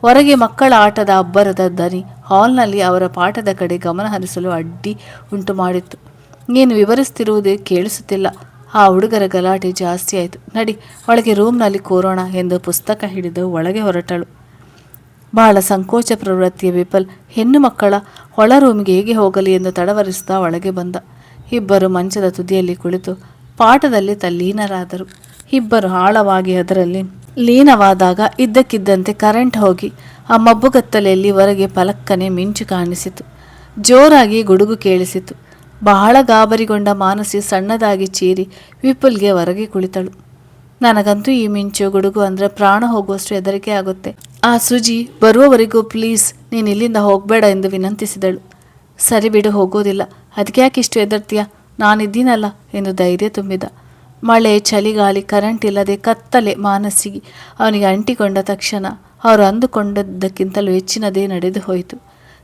ಹೊರಗೆ ಮಕ್ಕಳ ಆಟದ ಅಬ್ಬರದ ದನಿ ಹಾಲ್ನಲ್ಲಿ ಅವರ ಪಾಠದ ಕಡೆ ಗಮನ ಹರಿಸಲು ಅಡ್ಡಿ ಉಂಟು ಮಾಡಿತ್ತು. ನೀನು ವಿವರಿಸ್ತಿರುವುದೇ ಕೇಳಿಸುತ್ತಿಲ್ಲ. ಆ ಹುಡುಗರ ಗಲಾಟೆ ಜಾಸ್ತಿ ಆಯಿತು. ನಡಿ, ಒಳಗೆ ರೂಮ್ನಲ್ಲಿ ಕೂರೋಣ ಎಂದು ಪುಸ್ತಕ ಹಿಡಿದು ಒಳಗೆ ಹೊರಟಳು. ಬಹಳ ಸಂಕೋಚ ಪ್ರವೃತ್ತಿಯ ವಿಪಲ್ ಹೆಣ್ಣು ಮಕ್ಕಳ ಒಳ ರೂಮಿಗೆ ಹೇಗೆ ಹೋಗಲಿ ಎಂದು ತಡವರಿಸುತ್ತಾ ಒಳಗೆ ಬಂದ. ಇಬ್ಬರು ಮಂಚದ ತುದಿಯಲ್ಲಿ ಕುಳಿತು ಪಾಠದಲ್ಲಿ ತಲ್ಲೀನರಾದರು. ಇಬ್ಬರು ಆಳವಾಗಿ ಅದರಲ್ಲಿ ಲೀನವಾದಾಗ ಇದ್ದಕ್ಕಿದ್ದಂತೆ ಕರೆಂಟ್ ಹೋಗಿ ಆ ಮಬ್ಬುಗತ್ತಲೆಯಲ್ಲಿ ಹೊರಗೆ ಪಲಕ್ಕನೆ ಮಿಂಚು ಕಾಣಿಸಿತು. ಜೋರಾಗಿ ಗುಡುಗು ಕೇಳಿಸಿತು. ಬಹಳ ಗಾಬರಿಗೊಂಡ ಮಾನಸಿ ಸಣ್ಣದಾಗಿ ಚೀರಿ ವಿಪುಲ್ಗೆ ಹೊರಗೆ ಕುಳಿತಳು. ನನಗಂತೂ ಈ ಮಿಂಚು ಗುಡುಗು ಅಂದರೆ ಪ್ರಾಣ ಹೋಗುವಷ್ಟು ಹೆದರಿಕೆ ಆಗುತ್ತೆ. ಆ ಸುಜಿ, ಬರುವವರೆಗೂ ಪ್ಲೀಸ್ ನೀನು ಇಲ್ಲಿಂದ ಹೋಗಬೇಡ ಎಂದು ವಿನಂತಿಸಿದಳು. ಸರಿ ಬಿಡು, ಹೋಗೋದಿಲ್ಲ. ಅದಕ್ಕೆ ಯಾಕೆ ಇಷ್ಟು ಎದುರ್ತೀಯ ನಾನಿದ್ದೀನಲ್ಲ ಎಂದು ಧೈರ್ಯ ತುಂಬಿದ. ಮಳೆ ಚಳಿಗಾಲಿ ಕರೆಂಟ್ ಇಲ್ಲದೆ ಕತ್ತಲೆ ಮಾನಸಿಗೆ. ಅವನಿಗೆ ಅಂಟಿಕೊಂಡ ತಕ್ಷಣ ಅವರು ಅಂದುಕೊಂಡದ್ದಕ್ಕಿಂತಲೂ ಹೆಚ್ಚಿನದೇ ನಡೆದು ಹೋಯಿತು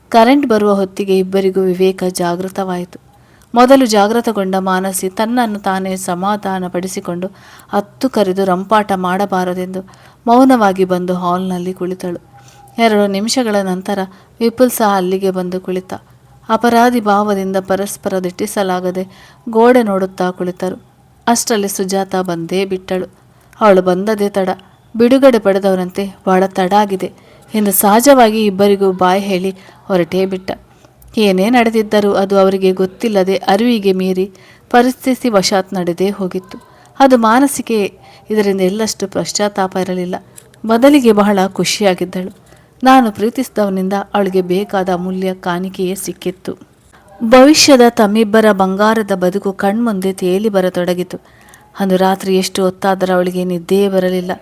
ಕರೆಂಟ್ ಬರುವ ಹೊತ್ತಿಗೆ ಇಬ್ಬರಿಗೂ ವಿವೇಕ ಜಾಗೃತವಾಯಿತು. ಮೊದಲು ಜಾಗೃತಗೊಂಡ ಮಾನಸಿ ತನ್ನನ್ನು ತಾನೇ ಸಮಾಧಾನಪಡಿಸಿಕೊಂಡು ಹತ್ತು ಕರೆದು ರಂಪಾಟ ಮಾಡಬಾರದೆಂದು ಮೌನವಾಗಿ ಬಂದು ಹಾಲ್ನಲ್ಲಿ ಕುಳಿತಳು. ಎರಡು ನಿಮಿಷಗಳ ನಂತರ ವಿಪುಲ್ ಸಹ ಅಲ್ಲಿಗೆ ಬಂದು ಕುಳಿತ. ಅಪರಾಧಿ ಭಾವದಿಂದ ಪರಸ್ಪರ ದಿಟ್ಟಿಸಲಾಗದೆ ಗೋಡೆ ನೋಡುತ್ತಾ ಕುಳಿತರು. ಅಷ್ಟರಲ್ಲಿ ಸುಜಾತ ಬಂದೇ ಬಿಟ್ಟಳು. ಅವಳು ಬಂದದೇ ತಡ. ಬಿಡುಗಡೆ ಪಡೆದವರಂತೆ ಬಹಳ ತಡ ಆಗಿದೆ ಎಂದು ಸಹಜವಾಗಿ ಇಬ್ಬರಿಗೂ ಬಾಯಿ ಹೇಳಿ ಹೊರಟೇ ಬಿಟ್ಟ. ಏನೇ ನಡೆದಿದ್ದರೂ ಅದು ಅವರಿಗೆ ಗೊತ್ತಿಲ್ಲದೆ ಅರಿವಿಗೆ ಮೀರಿ ಪರಿಸ್ಥಿತಿ ವಶಾತ್ ನಡೆದೇ ಹೋಗಿತ್ತು. ಅದು ಮಾನಸಿಕೆ ಇದರಿಂದ ಎಲ್ಲಷ್ಟು ಪಶ್ಚಾತ್ತಾಪ ಇರಲಿಲ್ಲ. ಬದಲಿಗೆ ಬಹಳ ಖುಷಿಯಾಗಿದ್ದಳು. ನಾನು ಪ್ರೀತಿಸಿದವನಿಂದ ಅವಳಿಗೆ ಬೇಕಾದ ಅಮೂಲ್ಯ ಕಾಣಿಕೆಯೇ ಸಿಕ್ಕಿತ್ತು. ಭವಿಷ್ಯದ ತಮ್ಮಿಬ್ಬರ ಬಂಗಾರದ ಬದುಕು ಕಣ್ಮುಂದೆ ತೇಲಿ ಬರತೊಡಗಿತು. ಅಂದು ರಾತ್ರಿ ಎಷ್ಟು ಹೊತ್ತಾದರೂ ಅವಳಿಗೆ ನಿದ್ದೆಯೇ ಬರಲಿಲ್ಲ.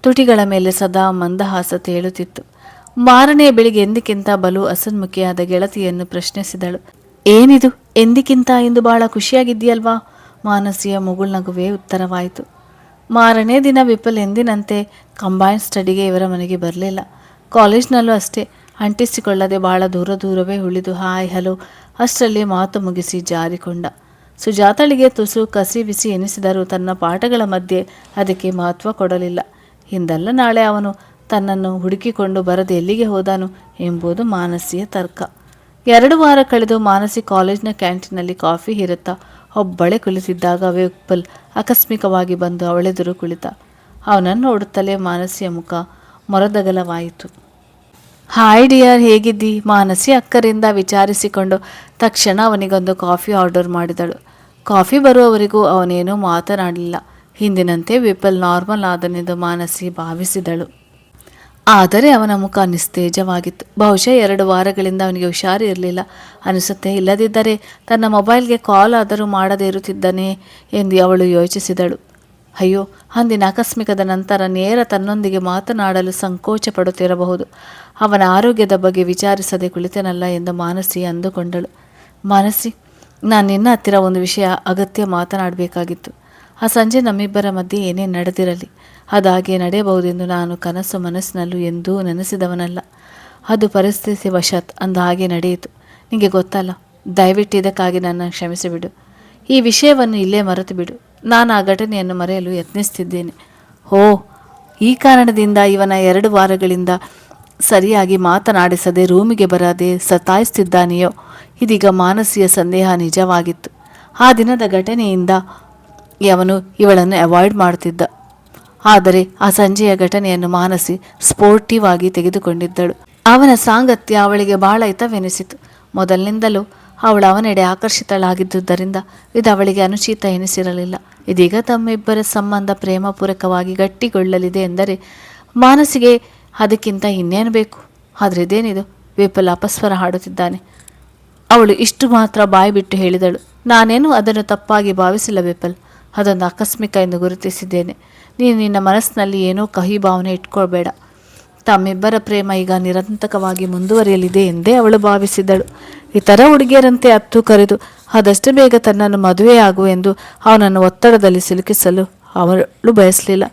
ತುಟಿಗಳ ಮೇಲೆ ಸದಾ ಮಂದಹಾಸ ತೇಲುತ್ತಿತ್ತು. ಮಾರನೆಯ ಬೆಳಿಗ್ಗೆ ಎಂದಿಕ್ಕಿಂತ ಬಲು ಅಸನ್ಮುಖಿಯಾದ ಗೆಳತಿಯನ್ನು ಪ್ರಶ್ನಿಸಿದಳು. ಏನಿದು? ಎಂದಿಕ್ಕಿಂತ ಇಂದು ಬಹಳ ಖುಷಿಯಾಗಿದ್ದೀಯಲ್ವಾ? ಮಾನಸಿಯ ಮುಗುಳ್ನಗುವೇ ಉತ್ತರವಾಯಿತು. ಮಾರನೇ ದಿನ ವಿಪಲ್ ಎಂದಿನಂತೆ ಕಂಬೈನ್ ಸ್ಟಡಿಗೆ ಇವರ ಮನೆಗೆ ಬರಲಿಲ್ಲ. ಕಾಲೇಜ್ನಲ್ಲೂ ಅಷ್ಟೇ. ಅಂಟಿಸಿಕೊಳ್ಳದೆ ಬಹಳ ದೂರ ದೂರವೇ ಉಳಿದು ಹಾಯ್ ಹಲೋ ಅಷ್ಟರಲ್ಲಿ ಮಾತು ಮುಗಿಸಿ ಜಾರಿಕೊಂಡ. ಸುಜಾತಳಿಗೆ ತುಸು ಕಸಿ ಬಿಸಿ ಎನಿಸಿದರೂ ತನ್ನ ಪಾಠಗಳ ಮಧ್ಯೆ ಅದಕ್ಕೆ ಮಹತ್ವ ಕೊಡಲಿಲ್ಲ. ಹಿಂದಲ್ಲ ನಾಳೆ ಅವನು ತನ್ನನ್ನು ಹುಡುಕಿಕೊಂಡು ಬರದೆ ಎಲ್ಲಿಗೆ ಹೋದಾನು ಎಂಬುದು ಮಾನಸಿಯ ತರ್ಕ. ಎರಡು ವಾರ ಕಳೆದು ಮಾನಸಿ ಕಾಲೇಜ್ನ ಕ್ಯಾಂಟೀನಲ್ಲಿ ಕಾಫಿ ಹೀರುತ್ತಾ ಒಬ್ಬಳೆ ಕುಳಿತಿದ್ದಾಗ ವಿಪಲ್ ಆಕಸ್ಮಿಕವಾಗಿ ಬಂದು ಅವಳೆದುರು ಕುಳಿತ. ಅವನನ್ನು ನೋಡುತ್ತಲೇ ಮಾನಸಿಯ ಮುಖ ಮೊರದಗಲವಾಯಿತು. ಹಾಯ್ ಡಿಯರ್, ಹೇಗಿದ್ದಿ? ಮಾನಸಿ ಅಕ್ಕರಿಂದ ವಿಚಾರಿಸಿಕೊಂಡು ತಕ್ಷಣ ಅವನಿಗೊಂದು ಕಾಫಿ ಆರ್ಡರ್ ಮಾಡಿದಳು. ಕಾಫಿ ಬರುವವರೆಗೂ ಅವನೇನೂ ಮಾತನಾಡಲಿಲ್ಲ. ಹಿಂದಿನಂತೆ ವಿಪಲ್ ನಾರ್ಮಲ್ ಆದನೆಂದು ಮಾನಸಿ ಭಾವಿಸಿದಳು. ಆದರೆ ಅವನ ಮುಖ ನಿಸ್ತೇಜವಾಗಿತ್ತು. ಬಹುಶಃ ಎರಡು ವಾರಗಳಿಂದ ಅವನಿಗೆ ಹುಷಾರು ಇರಲಿಲ್ಲ. ಅನಿಸುತ್ತೆ, ಇಲ್ಲದಿದ್ದರೆ ತನ್ನ ಮೊಬೈಲ್ಗೆ ಕಾಲ್ ಆದರೂ ಮಾಡದೇ ಇರುತ್ತಿದ್ದನೇ ಎಂದು ಅವಳು ಯೋಚಿಸಿದಳು. ಅಯ್ಯೋ, ಅಂದಿನ ಆಕಸ್ಮಿಕದ ನಂತರ ನೇರ ತನ್ನೊಂದಿಗೆ ಮಾತನಾಡಲು ಸಂಕೋಚ ಪಡುತ್ತಿರಬಹುದು ಅವನ ಆರೋಗ್ಯದ ಬಗ್ಗೆ ವಿಚಾರಿಸದೆ ಕುಳಿತನಲ್ಲ ಎಂದು ಮಾನಸಿ ಅಂದುಕೊಂಡಳು. ಮಾನಸಿ, ನಾನು ನಿನ್ನ ಹತ್ತಿರ ಒಂದು ವಿಷಯ ಅಗತ್ಯ ಮಾತನಾಡಬೇಕಾಗಿತ್ತು. ಆ ಸಂಜೆ ನಮ್ಮಿಬ್ಬರ ಮಧ್ಯೆ ಏನೇ ನಡೆದಿರಲಿ. ಅದು ಹಾಗೆ ನಡೆಯಬಹುದೆಂದು ನಾನು ಕನಸು ಮನಸ್ಸಿನಲ್ಲೂ ಎಂದೂ ನೆನೆಸಿದವನಲ್ಲ. ಅದು ಪರಿಸ್ಥಿತಿ ವಶತ್ ಅಂದ ಹಾಗೆ ನಡೆಯಿತು. ನಿಮಗೆ ಗೊತ್ತಲ್ಲ, ದಯವಿಟ್ಟು ಇದಕ್ಕಾಗಿ ನನ್ನ ಕ್ಷಮಿಸಿಬಿಡು. ಈ ವಿಷಯವನ್ನು ಇಲ್ಲೇ ಮರೆತು ಬಿಡು ನಾನು ಆ ಘಟನೆಯನ್ನು ಮರೆಯಲು ಯತ್ನಿಸ್ತಿದ್ದೇನೆ. ಓ ಈ ಕಾರಣದಿಂದ ಇವನ ಎರಡು ವಾರಗಳಿಂದ ಸರಿಯಾಗಿ ಮಾತನಾಡಿಸದೆ ರೂಮಿಗೆ ಬರದೆ ಸತಾಯಿಸ್ತಿದ್ದಾನೆಯೋ? ಇದೀಗ ಮಾನಸಿಯ ಸಂದೇಹ ನಿಜವಾಗಿತ್ತು. ಆ ದಿನದ ಘಟನೆಯಿಂದ ಅವನು ಇವಳನ್ನು ಅವಾಯ್ಡ್ ಮಾಡುತ್ತಿದ್ದ ಆದರೆ ಆ ಸಂಜೆಯ ಘಟನೆಯನ್ನು ಮಾನಸಿ ಸ್ಪೋರ್ಟಿವ್ ಆಗಿ ತೆಗೆದುಕೊಂಡಿದ್ದಳು. ಅವನ ಸಾಂಗತ್ಯ ಅವಳಿಗೆ ಬಹಳ ಹಿತವೆನಿಸಿತು. ಮೊದಲಿನಿಂದಲೂ ಅವಳು ಅವನೆಡೆ ಆಕರ್ಷಿತಳಾಗಿದ್ದುದರಿಂದ ಇದು ಅವಳಿಗೆ ಅನುಚಿತ ಎನಿಸಿರಲಿಲ್ಲ. ಇದೀಗ ತಮ್ಮಿಬ್ಬರ ಸಂಬಂಧ ಪ್ರೇಮಪೂರಕವಾಗಿ ಗಟ್ಟಿಗೊಳ್ಳಲಿದೆ ಎಂದರೆ ಮಾನಸಿಗೆ ಅದಕ್ಕಿಂತ ಇನ್ನೇನು ಬೇಕು? ಆದರೆ ಇದೇನಿದು ವಿಪುಲ ಅಪಸ್ವರ ಹಾಡುತ್ತಿದ್ದಾನೆ. ಅವಳು ಇಷ್ಟು ಮಾತ್ರ ಬಾಯಿ ಬಿಟ್ಟು ಹೇಳಿದಳು. ನಾನೇನು ಅದನ್ನು ತಪ್ಪಾಗಿ ಭಾವಿಸಿಲ್ಲ ವಿಪಲ್. ಅದೊಂದು ಆಕಸ್ಮಿಕ ಎಂದು ಗುರುತಿಸಿದ್ದೇನೆ. ನೀನು ನಿನ್ನ ಮನಸ್ಸಿನಲ್ಲಿ ಏನೋ ಕಹಿ ಭಾವನೆ ಇಟ್ಕೊಳ್ಬೇಡ. ತಮ್ಮಿಬ್ಬರ ಪ್ರೇಮ ಈಗ ನಿರಂತಕವಾಗಿ ಮುಂದುವರಿಯಲಿದೆ ಎಂದೇ ಅವಳು ಭಾವಿಸಿದಳು. ಇತರ ಹುಡುಗಿಯರಂತೆ ಅತ್ತು ಕರೆದು, ಆದಷ್ಟು ಬೇಗ ತನ್ನನ್ನು ಮದುವೆಯಾಗು ಎಂದು ಅವನನ್ನು ಒತ್ತಡದಲ್ಲಿ ಸಿಲುಕಿಸಲು ಅವಳು ಬಯಸಲಿಲ್ಲ.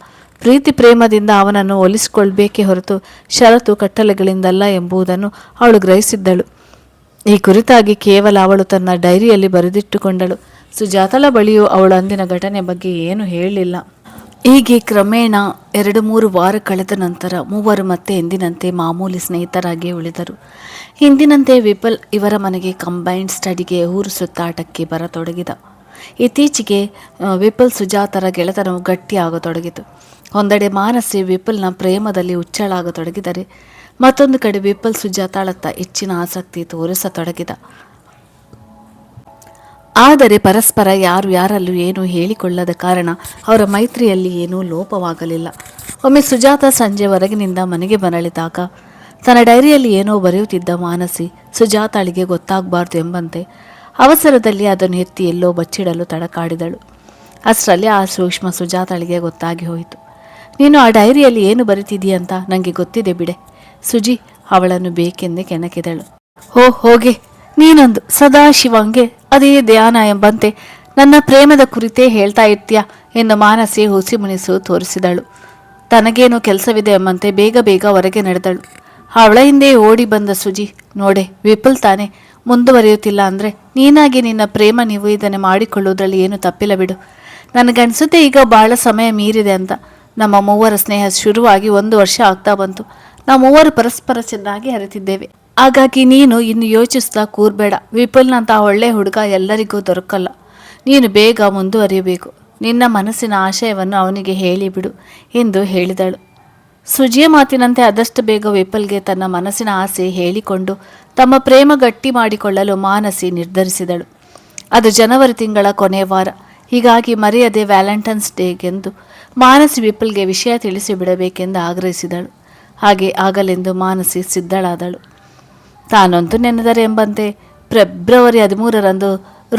ಪ್ರೀತಿ ಪ್ರೇಮದಿಂದ ಅವನನ್ನು ಒಲಿಸಿಕೊಳ್ಬೇಕೇ ಹೊರತು ಷರತ್ತು ಕಟ್ಟಲೆಗಳಿಂದಲ್ಲ ಎಂಬುದನ್ನು ಅವಳು ಗ್ರಹಿಸಿದ್ದಳು. ಈ ಕುರಿತಾಗಿ ಕೇವಲ ಅವಳು ತನ್ನ ಡೈರಿಯಲ್ಲಿ ಬರೆದಿಟ್ಟುಕೊಂಡಳು. ಸುಜಾತಳ ಬಳಿಯೂ ಅವಳು ಅಂದಿನ ಘಟನೆ ಬಗ್ಗೆ ಏನು ಹೇಳಲಿಲ್ಲ ಹೀಗೆ ಕ್ರಮೇಣ ಎರಡು ಮೂರು ವಾರ ಕಳೆದ ನಂತರ ಮೂವರು ಮತ್ತೆ ಎಂದಿನಂತೆ ಮಾಮೂಲಿ ಸ್ನೇಹಿತರಾಗಿ ಉಳಿದರು. ಹಿಂದಿನಂತೆ ವಿಪಲ್ ಇವರ ಮನೆಗೆ ಕಂಬೈನ್ಡ್ ಸ್ಟಡಿಗೆ ಊರು ಸುತ್ತಾಟಕ್ಕೆ ಬರತೊಡಗಿದ. ಇತ್ತೀಚೆಗೆ ವಿಪಲ್ ಸುಜಾತರ ಗೆಳೆತನವು ಗಟ್ಟಿಯಾಗತೊಡಗಿತು ಒಂದೆಡೆ ಮಾನಸಿ ವಿಪಲ್ನ ಪ್ರೇಮದಲ್ಲಿ ಉಚ್ಚಳಾಗತೊಡಗಿದರೆ ಮತ್ತೊಂದು ಕಡೆ ವಿಪಲ್ ಸುಜಾತಾಳತ್ತ ಹೆಚ್ಚಿನ ಆಸಕ್ತಿ ತೋರಿಸತೊಡಗಿದ. ಆದರೆ ಪರಸ್ಪರ ಯಾರು ಯಾರಲ್ಲೂ ಏನೂ ಹೇಳಿಕೊಳ್ಳದ ಕಾರಣ ಅವರ ಮೈತ್ರಿಯಲ್ಲಿ ಏನೂ ಲೋಪವಾಗಲಿಲ್ಲ. ಒಮ್ಮೆ ಸುಜಾತ ಸಂಜೆ ಹೊರಗಿನಿಂದ ಮನೆಗೆ ಬರಳಿದಾಗ ತನ್ನ ಡೈರಿಯಲ್ಲಿ ಏನೋ ಬರೆಯುತ್ತಿದ್ದ ಮಾನಸಿ ಸುಜಾತಾಳಿಗೆ ಗೊತ್ತಾಗಬಾರ್ದು ಎಂಬಂತೆ ಅವಸರದಲ್ಲಿ ಅದನ್ನು ಎತ್ತಿ ಎಲ್ಲೋ ಬಚ್ಚಿಡಲು ತಡಕಾಡಿದಳು. ಅಷ್ಟರಲ್ಲಿ ಆ ಸೂಕ್ಷ್ಮ ಸುಜಾತಾಳಿಗೆ ಗೊತ್ತಾಗಿ ಹೋಯಿತು. ನೀನು ಆ ಡೈರಿಯಲ್ಲಿ ಏನು ಬರೀತಿದೀಯಂತ ನನಗೆ ಗೊತ್ತಿದೆ ಬಿಡೆ. ಸುಜಿ ಅವಳನ್ನು ಬೇಕೆಂದೇ ಕೆಣಕಿದಳು. ಹೋ ಹೋಗೆ. ನೀನೊಂದು ಸದಾ ಶಿವಂಗೆ ಅದೇ ಧ್ಯಾನ ಎಂಬಂತೆ ನನ್ನ ಪ್ರೇಮದ ಕುರಿತೇ ಹೇಳ್ತಾ ಇರ್ತೀಯ ಎಂದು ಮಾನಸಿ ಹುಸಿ ಮುನಿಸು ತೋರಿಸಿದಳು. ತನಗೇನು ಕೆಲಸವಿದೆ ಎಂಬಂತೆ ಬೇಗ ಬೇಗ ಹೊರಗೆ ನಡೆದಳು. ಅವಳ ಹಿಂದೆ ಓಡಿ ಬಂದ ಸುಜಿ, ನೋಡೆ, ವಿಪುಲ್ ತಾನೆ, ಮುಂದುವರಿಯುತ್ತಿಲ್ಲ ಅಂದ್ರೆ ನೀನಾಗಿ ನಿನ್ನ ಪ್ರೇಮ ನೀವು ಇದನ್ನು ಮಾಡಿಕೊಳ್ಳುವುದರಲ್ಲಿ ಏನು ತಪ್ಪಿಲ್ಲ ಬಿಡು. ನನಗನ್ಸುತ್ತೆ ಈಗ ಬಹಳ ಸಮಯ ಮೀರಿದೆ ಅಂತ. ನಮ್ಮ ಮೂವರ ಸ್ನೇಹ ಶುರುವಾಗಿ ಒಂದು ವರ್ಷ ಆಗ್ತಾ ಬಂತು. ನಾವು ಮೂವರು ಪರಸ್ಪರ ಚೆನ್ನಾಗಿ ಅರಿತಿದ್ದೇವೆ. ಹಾಗಾಗಿ ನೀನು ಇನ್ನು ಯೋಚಿಸ್ತಾ ಕೂರ್ಬೇಡ. ವಿಪುಲ್ನಂತ ಒಳ್ಳೆ ಹುಡುಗ ಎಲ್ಲರಿಗೂ ದೊರಕಲ್ಲ. ನೀನು ಬೇಗ ಮುಂದುವರಿಯಬೇಕು. ನಿನ್ನ ಮನಸ್ಸಿನ ಆಶಯವನ್ನು ಅವನಿಗೆ ಹೇಳಿಬಿಡು ಎಂದು ಹೇಳಿದಳು. ಸುಜಿಯ ಮಾತಿನಂತೆ ಆದಷ್ಟು ಬೇಗ ವಿಪಲ್ಗೆ ತನ್ನ ಮನಸ್ಸಿನ ಆಸೆ ಹೇಳಿಕೊಂಡು ತಮ್ಮ ಪ್ರೇಮ ಗಟ್ಟಿ ಮಾಡಿಕೊಳ್ಳಲು ಮಾನಸಿ ನಿರ್ಧರಿಸಿದಳು. ಅದು ಜನವರಿ ತಿಂಗಳ ಕೊನೆಯ ವಾರ. ಹೀಗಾಗಿ ಮರೆಯದೆ ವ್ಯಾಲೆಂಟೈನ್ಸ್ ಡೇಗೆಂದು ಮಾನಸಿ ವಿಪಲ್ಗೆ ವಿಷಯ ತಿಳಿಸಿಬಿಡಬೇಕೆಂದು ಆಗ್ರಹಿಸಿದಳು. ಹಾಗೆ ಆಗಲೆಂದು ಮಾನಸಿ ಸಿದ್ಧಳಾದಳು. ತಾನಂತೂ ನೆನೆದರೆ ಎಂಬಂತೆ ಫೆಬ್ರವರಿ ಹದಿಮೂರರಂದು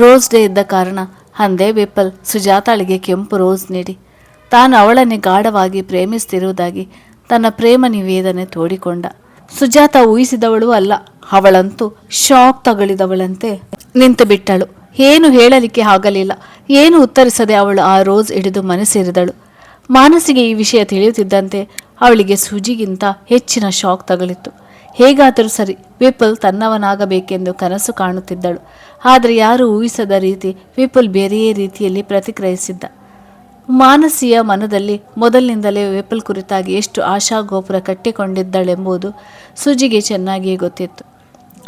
ರೋಸ್ ಡೇ ಇದ್ದ ಕಾರಣ ಹಂದೇ ವಿಪಲ್ ಸುಜಾತಾಳಿಗೆ ಕೆಂಪು ರೋಸ್ ನೀಡಿ. ತಾನು ಅವಳನ್ನೇ ಗಾಢವಾಗಿ ಪ್ರೇಮಿಸ್ತಿರುವುದಾಗಿ ತನ್ನ ಪ್ರೇಮ ನಿವೇದನೆ ತೋಡಿಕೊಂಡ. ಸುಜಾತ ಊಹಿಸಿದವಳು ಅಲ್ಲ, ಅವಳಂತೂ ಶಾಕ್ ತಗಳಿದವಳಂತೆ ನಿಂತು ಬಿಟ್ಟಳು. ಏನು ಹೇಳಲಿಕ್ಕೆ ಆಗಲಿಲ್ಲ, ಏನು ಉತ್ತರಿಸದೆ ಅವಳು ಆ ರೋಸ್ ಹಿಡಿದು ಮನಸ್ಸಿರಿದಳು ಸೇರಿದಳು ಮಾನಸಿಗೆ ಈ ವಿಷಯ ತಿಳಿಯುತ್ತಿದ್ದಂತೆ ಅವಳಿಗೆ ಸುಜಿಗಿಂತ ಹೆಚ್ಚಿನ ಶಾಕ್ ತಗುಲಿತ್ತು. ಹೇಗಾದರೂ ಸರಿ, ವಿಪುಲ್ ತನ್ನವನಾಗಬೇಕೆಂದು ಕನಸು ಕಾಣುತ್ತಿದ್ದಳು. ಆದರೆ ಯಾರೂ ಊಹಿಸದ ರೀತಿ ವಿಪುಲ್ ಬೇರೆಯೇ ರೀತಿಯಲ್ಲಿ ಪ್ರತಿಕ್ರಿಯಿಸಿದ್ದ. ಮಾನಸಿಯ ಮನದಲ್ಲಿ ಮೊದಲಿನಿಂದಲೇ ವಿಪುಲ್ ಕುರಿತಾಗಿ ಎಷ್ಟು ಆಶಾಗೋಪುರ ಕಟ್ಟಿಕೊಂಡಿದ್ದಳೆಂಬುದು ಸುಜಿಗೆ ಚೆನ್ನಾಗಿಯೇ ಗೊತ್ತಿತ್ತು.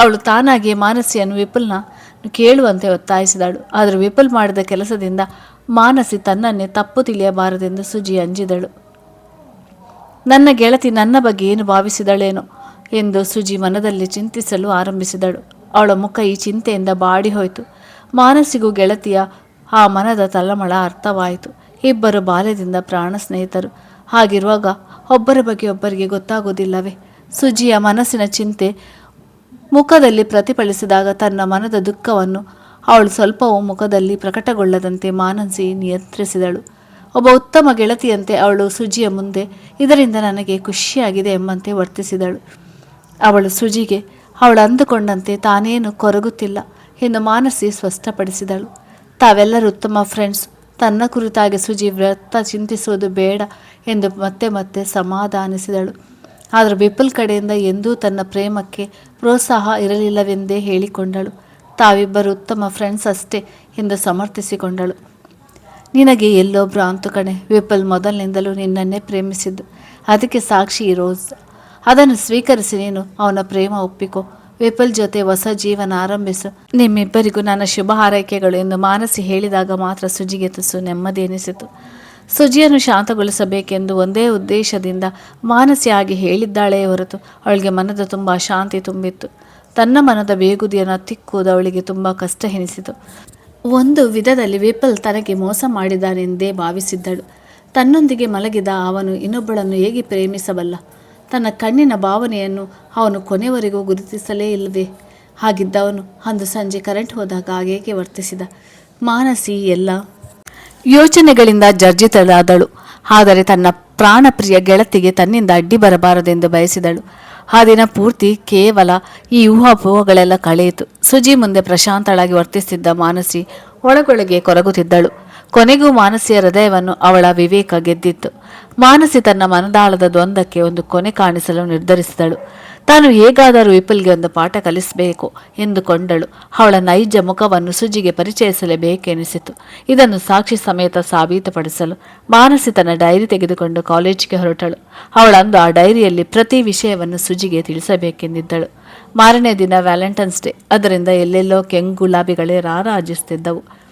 ಅವಳು ತಾನಾಗಿಯೇ ಮಾನಸಿಯನ್ನು ವಿಪುಲ್ನ ಕೇಳುವಂತೆ ಒತ್ತಾಯಿಸಿದಳು. ಆದರೆ ವಿಪುಲ್ ಮಾಡಿದ ಕೆಲಸದಿಂದ ಮಾನಸಿ ತನ್ನನ್ನೇ ತಪ್ಪು ತಿಳಿಯಬಾರದೆಂದು ಸುಜಿ ಅಂಜಿದಳು. ನನ್ನ ಗೆಳತಿ ನನ್ನ ಬಗ್ಗೆ ಏನು ಭಾವಿಸಿದಳೇನೋ ಎಂದು ಸುಜಿ ಮನದಲ್ಲಿ ಚಿಂತಿಸಲು ಆರಂಭಿಸಿದಳು. ಅವಳ ಮುಖ ಈ ಚಿಂತೆಯಿಂದ ಬಾಡಿಹೋಯಿತು ಮಾನಸಿಗೂ ಗೆಳತಿಯ ಆ ಮನದ ತಲ್ಲಮಳ ಅರ್ಥವಾಯಿತು. ಇಬ್ಬರು ಬಾಲ್ಯದಿಂದ ಪ್ರಾಣ ಸ್ನೇಹಿತರು. ಹಾಗಿರುವಾಗ ಒಬ್ಬರ ಬಗ್ಗೆ ಒಬ್ಬರಿಗೆ ಗೊತ್ತಾಗುವುದಿಲ್ಲವೇ? ಸುಜಿಯ ಮನಸ್ಸಿನ ಚಿಂತೆ ಮುಖದಲ್ಲಿ ಪ್ರತಿಫಲಿಸಿದಾಗ ತನ್ನ ಮನದ ದುಃಖವನ್ನು ಅವಳು ಸ್ವಲ್ಪವೂ ಮುಖದಲ್ಲಿ ಪ್ರಕಟಗೊಳ್ಳದಂತೆ ಮಾನಸಿ ನಿಯಂತ್ರಿಸಿದಳು. ಒಬ್ಬ ಉತ್ತಮ ಗೆಳತಿಯಂತೆ ಅವಳು ಸುಜಿಯ ಮುಂದೆ, ಇದರಿಂದ ನನಗೆ ಖುಷಿಯಾಗಿದೆ ಎಂಬಂತೆ ವರ್ತಿಸಿದಳು. ಅವಳು ಸುಜಿಗೆ ಅವಳು ಅಂದುಕೊಂಡಂತೆ ತಾನೇನು ಕೊರಗುತ್ತಿಲ್ಲ ಎಂದು ಮಾನಸಿ ಸ್ಪಷ್ಟಪಡಿಸಿದಳು. ತಾವೆಲ್ಲರೂ ಉತ್ತಮ ಫ್ರೆಂಡ್ಸ್ ತನ್ನ ಕುರಿತಾಗಿ ಸುಜಿ ವ್ರತ ಚಿಂತಿಸುವುದು ಬೇಡ ಎಂದು ಮತ್ತೆ ಮತ್ತೆ ಸಮಾಧಾನಿಸಿದಳು. ಆದರೆ ವಿಪುಲ್ ಕಡೆಯಿಂದ ಎಂದೂ ತನ್ನ ಪ್ರೇಮಕ್ಕೆ ಪ್ರೋತ್ಸಾಹ ಇರಲಿಲ್ಲವೆಂದೇ ಹೇಳಿಕೊಂಡಳು. ತಾವಿಬ್ಬರು ಉತ್ತಮ ಫ್ರೆಂಡ್ಸ್ ಅಷ್ಟೇ ಎಂದು ಸಮರ್ಥಿಸಿಕೊಂಡಳು. ನಿನಗೆ ಎಲ್ಲೋ ಭ್ರಾಂತು ಕಣೆ. ವಿಪುಲ್ ಮೊದಲಿನಿಂದಲೂ ನಿನ್ನನ್ನೇ ಪ್ರೇಮಿಸಿದ್ದು. ಅದಕ್ಕೆ ಸಾಕ್ಷಿ ರೋಸ್ ಅದನ್ನು ಸ್ವೀಕರಿಸಿ ನೀನು ಅವನ ಪ್ರೇಮ ಒಪ್ಪಿಕೊ. ವಿಪಲ್ ಜೊತೆ ಹೊಸ ಜೀವನ ಆರಂಭಿಸು. ನಿಮ್ಮಿಬ್ಬರಿಗೂ ನನ್ನ ಶುಭ ಹಾರೈಕೆಗಳು ಎಂದು ಮಾನಸಿ ಹೇಳಿದಾಗ ಮಾತ್ರ ಸುಜಿಗೆ ತುಸು ನೆಮ್ಮದಿ ಎನಿಸಿತು. ಸುಜಿಯನ್ನು ಶಾಂತಗೊಳಿಸಬೇಕೆಂದು ಒಂದೇ ಉದ್ದೇಶದಿಂದ ಮಾನಸಿ ಆಗಿ ಹೇಳಿದ್ದಾಳೇ ಹೊರತು ಅವಳಿಗೆ ಮನದ ತುಂಬ ಶಾಂತಿ ತುಂಬಿತ್ತು. ತನ್ನ ಮನದ ಬೇಗುದಿಯನ್ನು ತಿಕ್ಕುವುದು ಅವಳಿಗೆ ತುಂಬ ಕಷ್ಟ ಎನಿಸಿತು. ಒಂದು ವಿಧದಲ್ಲಿ ವಿಪಲ್ ತನಗೆ ಮೋಸ ಮಾಡಿದ್ದಾನೆಂದೇ ಭಾವಿಸಿದ್ದಳು. ತನ್ನೊಂದಿಗೆ ಮಲಗಿದ ಅವನು ಇನ್ನೊಬ್ಬಳನ್ನು ಹೇಗೆ ಪ್ರೇಮಿಸಬಲ್ಲ? ತನ್ನ ಕಣ್ಣಿನ ಭಾವನೆಯನ್ನು ಅವನು ಕೊನೆವರೆಗೂ ಗುರುತಿಸಲೇ ಇಲ್ಲವೇ? ಹಾಗಿದ್ದವನು ಅಂದು ಸಂಜೆ ಕರೆಂಟ್ ಹೋದಾಗ ಹಾಗೇಕೆ ವರ್ತಿಸಿದ ಮಾನಸಿ ಎಲ್ಲ ಯೋಚನೆಗಳಿಂದ ಜರ್ಜಿತಳಾದಳು. ಆದರೆ ತನ್ನ ಪ್ರಾಣಪ್ರಿಯ ಗೆಳತಿಗೆ ತನ್ನಿಂದ ಅಡ್ಡಿ ಬರಬಾರದೆಂದು ಬಯಸಿದಳು. ಆ ದಿನ ಪೂರ್ತಿ ಕೇವಲ ಈ ಊಹಾಪೋಹಗಳೆಲ್ಲ ಕಳೆಯಿತು. ಸುಜಿ ಮುಂದೆ ಪ್ರಶಾಂತಳಾಗಿ ವರ್ತಿಸುತ್ತಿದ್ದ ಮಾನಸಿ ಒಳಗೊಳಗೆ ಕೊರಗುತ್ತಿದ್ದಳು. ಕೊನೆಗೂ ಮಾನಸಿಯ ಹೃದಯವನ್ನು ಅವಳ ವಿವೇಕ ಗೆದ್ದಿತ್ತು. ಮಾನಸಿ ತನ್ನ ಮನದಾಳದ ದ್ವಂದ್ವಕ್ಕೆ ಒಂದು ಕೊನೆ ಕಾಣಿಸಲು ನಿರ್ಧರಿಸಿದಳು. ತಾನು ಹೇಗಾದರೂ ವಿಪುಲ್ಗೆ ಒಂದು ಪಾಠ ಕಲಿಸಬೇಕು ಎಂದುಕೊಂಡಳು. ಅವಳ ನೈಜ ಮುಖವನ್ನು ಸುಜಿಗೆ ಪರಿಚಯಿಸಲೇಬೇಕೆನಿಸಿತು. ಇದನ್ನು ಸಾಕ್ಷಿ ಸಮೇತ ಸಾಬೀತುಪಡಿಸಲು ಮಾನಸಿ ತನ್ನ ಡೈರಿ ತೆಗೆದುಕೊಂಡು ಕಾಲೇಜಿಗೆ ಹೊರಟಳು. ಅವಳಂದು ಆ ಡೈರಿಯಲ್ಲಿ ಪ್ರತಿ ವಿಷಯವನ್ನು ಸುಜಿಗೆ ತಿಳಿಸಬೇಕೆಂದಿದ್ದಳು. ಮಾರನೇ ದಿನ ವ್ಯಾಲೆಂಟೈನ್ಸ್ ಡೇ, ಅದರಿಂದ ಎಲ್ಲೆಲ್ಲೋ ಕೆಂಗು ಗುಲಾಬಿಗಳೇ ರಾರಾಜಿಸುತ್ತಿದ್ದವು.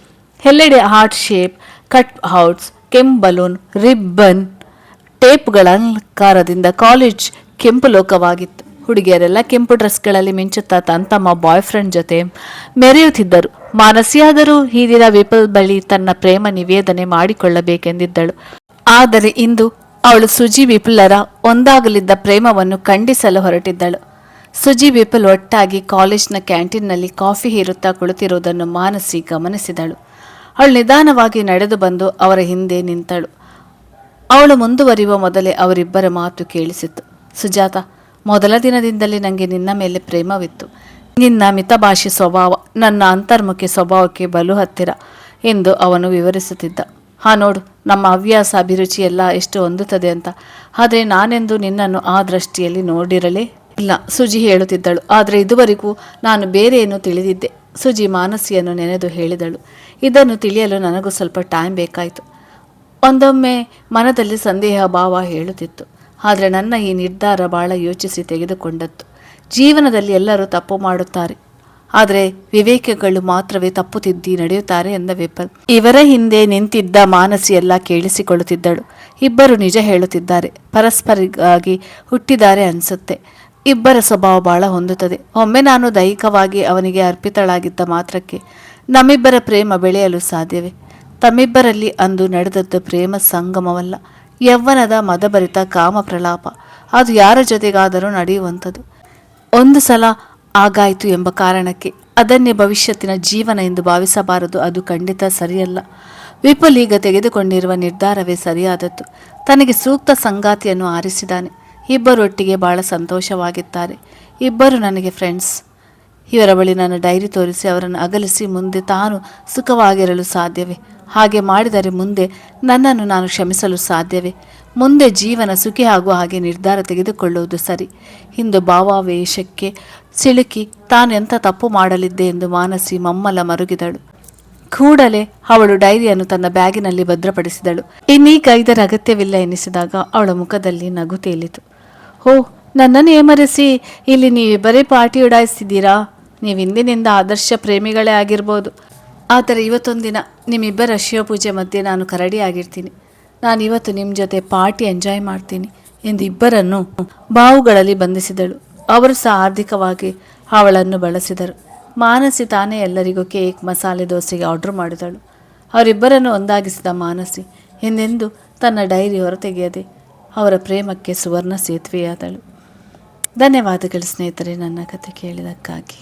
ಎಲ್ಲೆಡೆ ಹಾರ್ಟ್ ಶೇಪ್, ಕಟ್ ಔಟ್ಸ್ ಕೆಂಪು ಬಲೂನ್, ರಿಬ್ಬನ್ ಟೇಪ್ಗಳ ಅಲಂಕಾರದಿಂದ ಕಾಲೇಜ್ ಕೆಂಪು ಲೋಕವಾಗಿತ್ತು. ಹುಡುಗಿಯರೆಲ್ಲ ಕೆಂಪು ಡ್ರೆಸ್ಗಳಲ್ಲಿ ಮಿಂಚುತ್ತಾ ತನ್ನ ತಮ್ಮ ಬಾಯ್ ಫ್ರೆಂಡ್ ಜೊತೆ ಮೆರೆಯುತ್ತಿದ್ದರು. ಮಾನಸಿಯಾದರೂ ಈ ದಿನ ವಿಪಲ್ ಬಳಿ ತನ್ನ ಪ್ರೇಮ ನಿವೇದನೆ ಮಾಡಿಕೊಳ್ಳಬೇಕೆಂದಿದ್ದಳು. ಆದರೆ ಇಂದು ಅವಳು ಸುಜಿ ವಿಪುಲರ ಒಂದಾಗಲಿದ್ದ ಪ್ರೇಮವನ್ನು ಖಂಡಿಸಲು ಹೊರಟಿದ್ದಳು. ಸುಜಿ ವಿಪುಲ್ ಒಟ್ಟಾಗಿ ಕಾಲೇಜ್ನ ಕ್ಯಾಂಟೀನ್ನಲ್ಲಿ ಕಾಫಿ ಹೀರುತ್ತಾ ಕುಳಿತಿರುವುದನ್ನು ಮಾನಸಿ ಗಮನಿಸಿದಳು. ಅವಳು ನಿಧಾನವಾಗಿ ನಡೆದು ಬಂದು ಅವರ ಹಿಂದೆ ನಿಂತಳು. ಅವಳು ಮುಂದುವರಿಯುವ ಮೊದಲೇ ಅವರಿಬ್ಬರ ಮಾತು ಕೇಳಿಸಿತು ಸುಜಾತ, ಮೊದಲ ದಿನದಿಂದಲೇ ನನಗೆ ನಿನ್ನ ಮೇಲೆ ಪ್ರೇಮವಿತ್ತು. ನಿನ್ನ ಮಿತಭಾಷೆ ಸ್ವಭಾವ, ನನ್ನ ಅಂತರ್ಮುಖಿ ಸ್ವಭಾವಕ್ಕೆ ಬಲು ಹತ್ತಿರ ಎಂದು ಅವನು ವಿವರಿಸುತ್ತಿದ್ದ. ಹಾ ನೋಡು, ನಮ್ಮ ಹವ್ಯಾಸ, ಅಭಿರುಚಿ ಎಲ್ಲ ಎಷ್ಟು ಹೊಂದುತ್ತದೆ ಅಂತ. ಆದರೆ ನಾನೆಂದು ನಿನ್ನನ್ನು ಆ ದೃಷ್ಟಿಯಲ್ಲಿ ನೋಡಿರಲೇ ಇಲ್ಲ, ಸುಜಿ ಹೇಳುತ್ತಿದ್ದಳು. ಆದರೆ ಇದುವರೆಗೂ ನಾನು ಬೇರೆ ಏನೋ ತಿಳಿದಿದ್ದೆ. ಸುಜಿ ಮಾನಸಿಯನ್ನು ನೆನೆದು ಹೇಳಿದಳು. ಇದನ್ನು ತಿಳಿಯಲು ನನಗೂ ಸ್ವಲ್ಪ ಟೈಮ್ ಬೇಕಾಯಿತು. ಒಂದೊಮ್ಮೆ ಮನದಲ್ಲಿ ಸಂದೇಹ ಭಾವ ಹೇಳುತ್ತಿತ್ತು. ಆದರೆ ನನ್ನ ಈ ನಿರ್ಧಾರ ಭಾಳ ಯೋಚಿಸಿ ತೆಗೆದುಕೊಂಡದ್ದು. ಜೀವನದಲ್ಲಿ ಎಲ್ಲರೂ ತಪ್ಪು ಮಾಡುತ್ತಾರೆ. ಆದರೆ ವಿವೇಕಗಳು ಮಾತ್ರವೇ ತಪ್ಪು ತಿದ್ದಿ ನಡೆಯುತ್ತಾರೆ ಎಂದ ವಿಪಲ್ ಇವರ ಹಿಂದೆ ನಿಂತಿದ್ದ ಮಾನಸಿ ಎಲ್ಲ ಕೇಳಿಸಿಕೊಳ್ಳುತ್ತಿದ್ದಳು. ಇಬ್ಬರು ನಿಜ ಹೇಳುತ್ತಿದ್ದಾರೆ. ಪರಸ್ಪರಿಗಾಗಿ ಹುಟ್ಟಿದ್ದಾರೆ ಅನಿಸುತ್ತೆ. ಇಬ್ಬರ ಸ್ವಭಾವ ಬಹಳ ಹೊಂದುತ್ತದೆ. ಒಮ್ಮೆ ನಾನು ದೈಹಿಕವಾಗಿ ಅವನಿಗೆ ಅರ್ಪಿತಳಾಗಿದ್ದ ಮಾತ್ರಕ್ಕೆ ನಮ್ಮಿಬ್ಬರ ಪ್ರೇಮ ಬೆಳೆಯಲು ಸಾಧ್ಯವೇ? ತಮ್ಮಿಬ್ಬರಲ್ಲಿ ಅಂದು ನಡೆದದ್ದು ಪ್ರೇಮ ಸಂಗಮವಲ್ಲ, ಯೌವನದ ಮದಭರಿತ ಕಾಮ ಪ್ರಲಾಪ ಅದು ಯಾರ ಜೊತೆಗಾದರೂ ನಡೆಯುವಂಥದ್ದು. ಒಂದು ಸಲ ಆಗಾಯಿತು ಎಂಬ ಕಾರಣಕ್ಕೆ ಅದನ್ನೇ ಭವಿಷ್ಯತ್ತಿನ ಜೀವನ ಎಂದು ಭಾವಿಸಬಾರದು, ಅದು ಖಂಡಿತ ಸರಿಯಲ್ಲ. ವಿಪುಲ್ ಈಗ ತೆಗೆದುಕೊಂಡಿರುವ ನಿರ್ಧಾರವೇ ಸರಿಯಾದದ್ದು. ತನಗೆ ಸೂಕ್ತ ಸಂಗಾತಿಯನ್ನು ಆರಿಸಿದ್ದಾನೆ. ಇಬ್ಬರೊಟ್ಟಿಗೆ ಬಹಳ ಸಂತೋಷವಾಗಿದ್ದಾರೆ. ಇಬ್ಬರು ನನಗೆ ಫ್ರೆಂಡ್ಸ್ ಇವರ ಬಳಿ ನನ್ನ ಡೈರಿ ತೋರಿಸಿ ಅವರನ್ನು ಅಗಲಿಸಿ ಮುಂದೆ ತಾನು ಸುಖವಾಗಿರಲು ಸಾಧ್ಯವೇ? ಹಾಗೆ ಮಾಡಿದರೆ ಮುಂದೆ ನನ್ನನ್ನು ನಾನು ಕ್ಷಮಿಸಲು ಸಾಧ್ಯವೇ? ಮುಂದೆ ಜೀವನ ಸುಖಿ ಆಗುವ ಹಾಗೆ ನಿರ್ಧಾರ ತೆಗೆದುಕೊಳ್ಳುವುದು ಸರಿ. ಇಂದು ಭಾವಾವೇಶಕ್ಕೆ ಸಿಲುಕಿ ತಾನು ಎಂಥ ತಪ್ಪು ಮಾಡಲಿದ್ದೆ ಎಂದು ಮಾನಸಿ ಮಮ್ಮಲ ಮರುಗಿದಳು. ಕೂಡಲೇ ಅವಳು ಡೈರಿಯನ್ನು ತನ್ನ ಬ್ಯಾಗಿನಲ್ಲಿ ಭದ್ರಪಡಿಸಿದಳು. ಇನ್ನೀಗ ಇದರ ಅಗತ್ಯವಿಲ್ಲ ಎನಿಸಿದಾಗ ಅವಳ ಮುಖದಲ್ಲಿ ನಗು ತೇಲಿತು ಓ ನನ್ನನ್ನು ಏಮರೆಸಿ, ಇಲ್ಲಿ ನೀವಿಬ್ಬರೇ ಪಾರ್ಟಿ ಉಡಾಯಿಸ್ತಿದ್ದೀರಾ? ನೀವು ಹಿಂದಿನಿಂದ ಆದರ್ಶ ಪ್ರೇಮಿಗಳೇ ಆಗಿರ್ಬೋದು. ಆದರೆ ಇವತ್ತೊಂದು ದಿನ ನಿಮ್ಮಿಬ್ಬರ ಶಿವಪೂಜೆ ಮಧ್ಯೆ ನಾನು ಕರಡಿ ಆಗಿರ್ತೀನಿ. ನಾನು ಇವತ್ತು ನಿಮ್ಮ ಜೊತೆ ಪಾರ್ಟಿ ಎಂಜಾಯ್ ಮಾಡ್ತೀನಿ ಎಂದು ಇಬ್ಬರನ್ನು ಬಾವುಗಳಲ್ಲಿ ಬಂಧಿಸಿದಳು. ಅವರು ಸಹ ಆರ್ಥಿಕವಾಗಿ ಅವಳನ್ನು ಬಳಸಿದರು. ಮಾನಸಿ ತಾನೇ ಎಲ್ಲರಿಗೂ ಕೇಕ್, ಮಸಾಲೆ ದೋಸೆಗೆ ಆರ್ಡರ್ ಮಾಡಿದಳು. ಅವರಿಬ್ಬರನ್ನು ಒಂದಾಗಿಸಿದ ಮಾನಸಿ ಎಂದೆಂದು ತನ್ನ ಡೈರಿ ಹೊರತೆಗೆಯದೆ ಅವರ ಪ್ರೇಮಕ್ಕೆ ಸುವರ್ಣ ಸೇತುವೆಯಾದಳು. ಧನ್ಯವಾದಗಳು ಸ್ನೇಹಿತರೆ, ನನ್ನ ಕತೆ ಕೇಳಿದಕ್ಕಾಗಿ.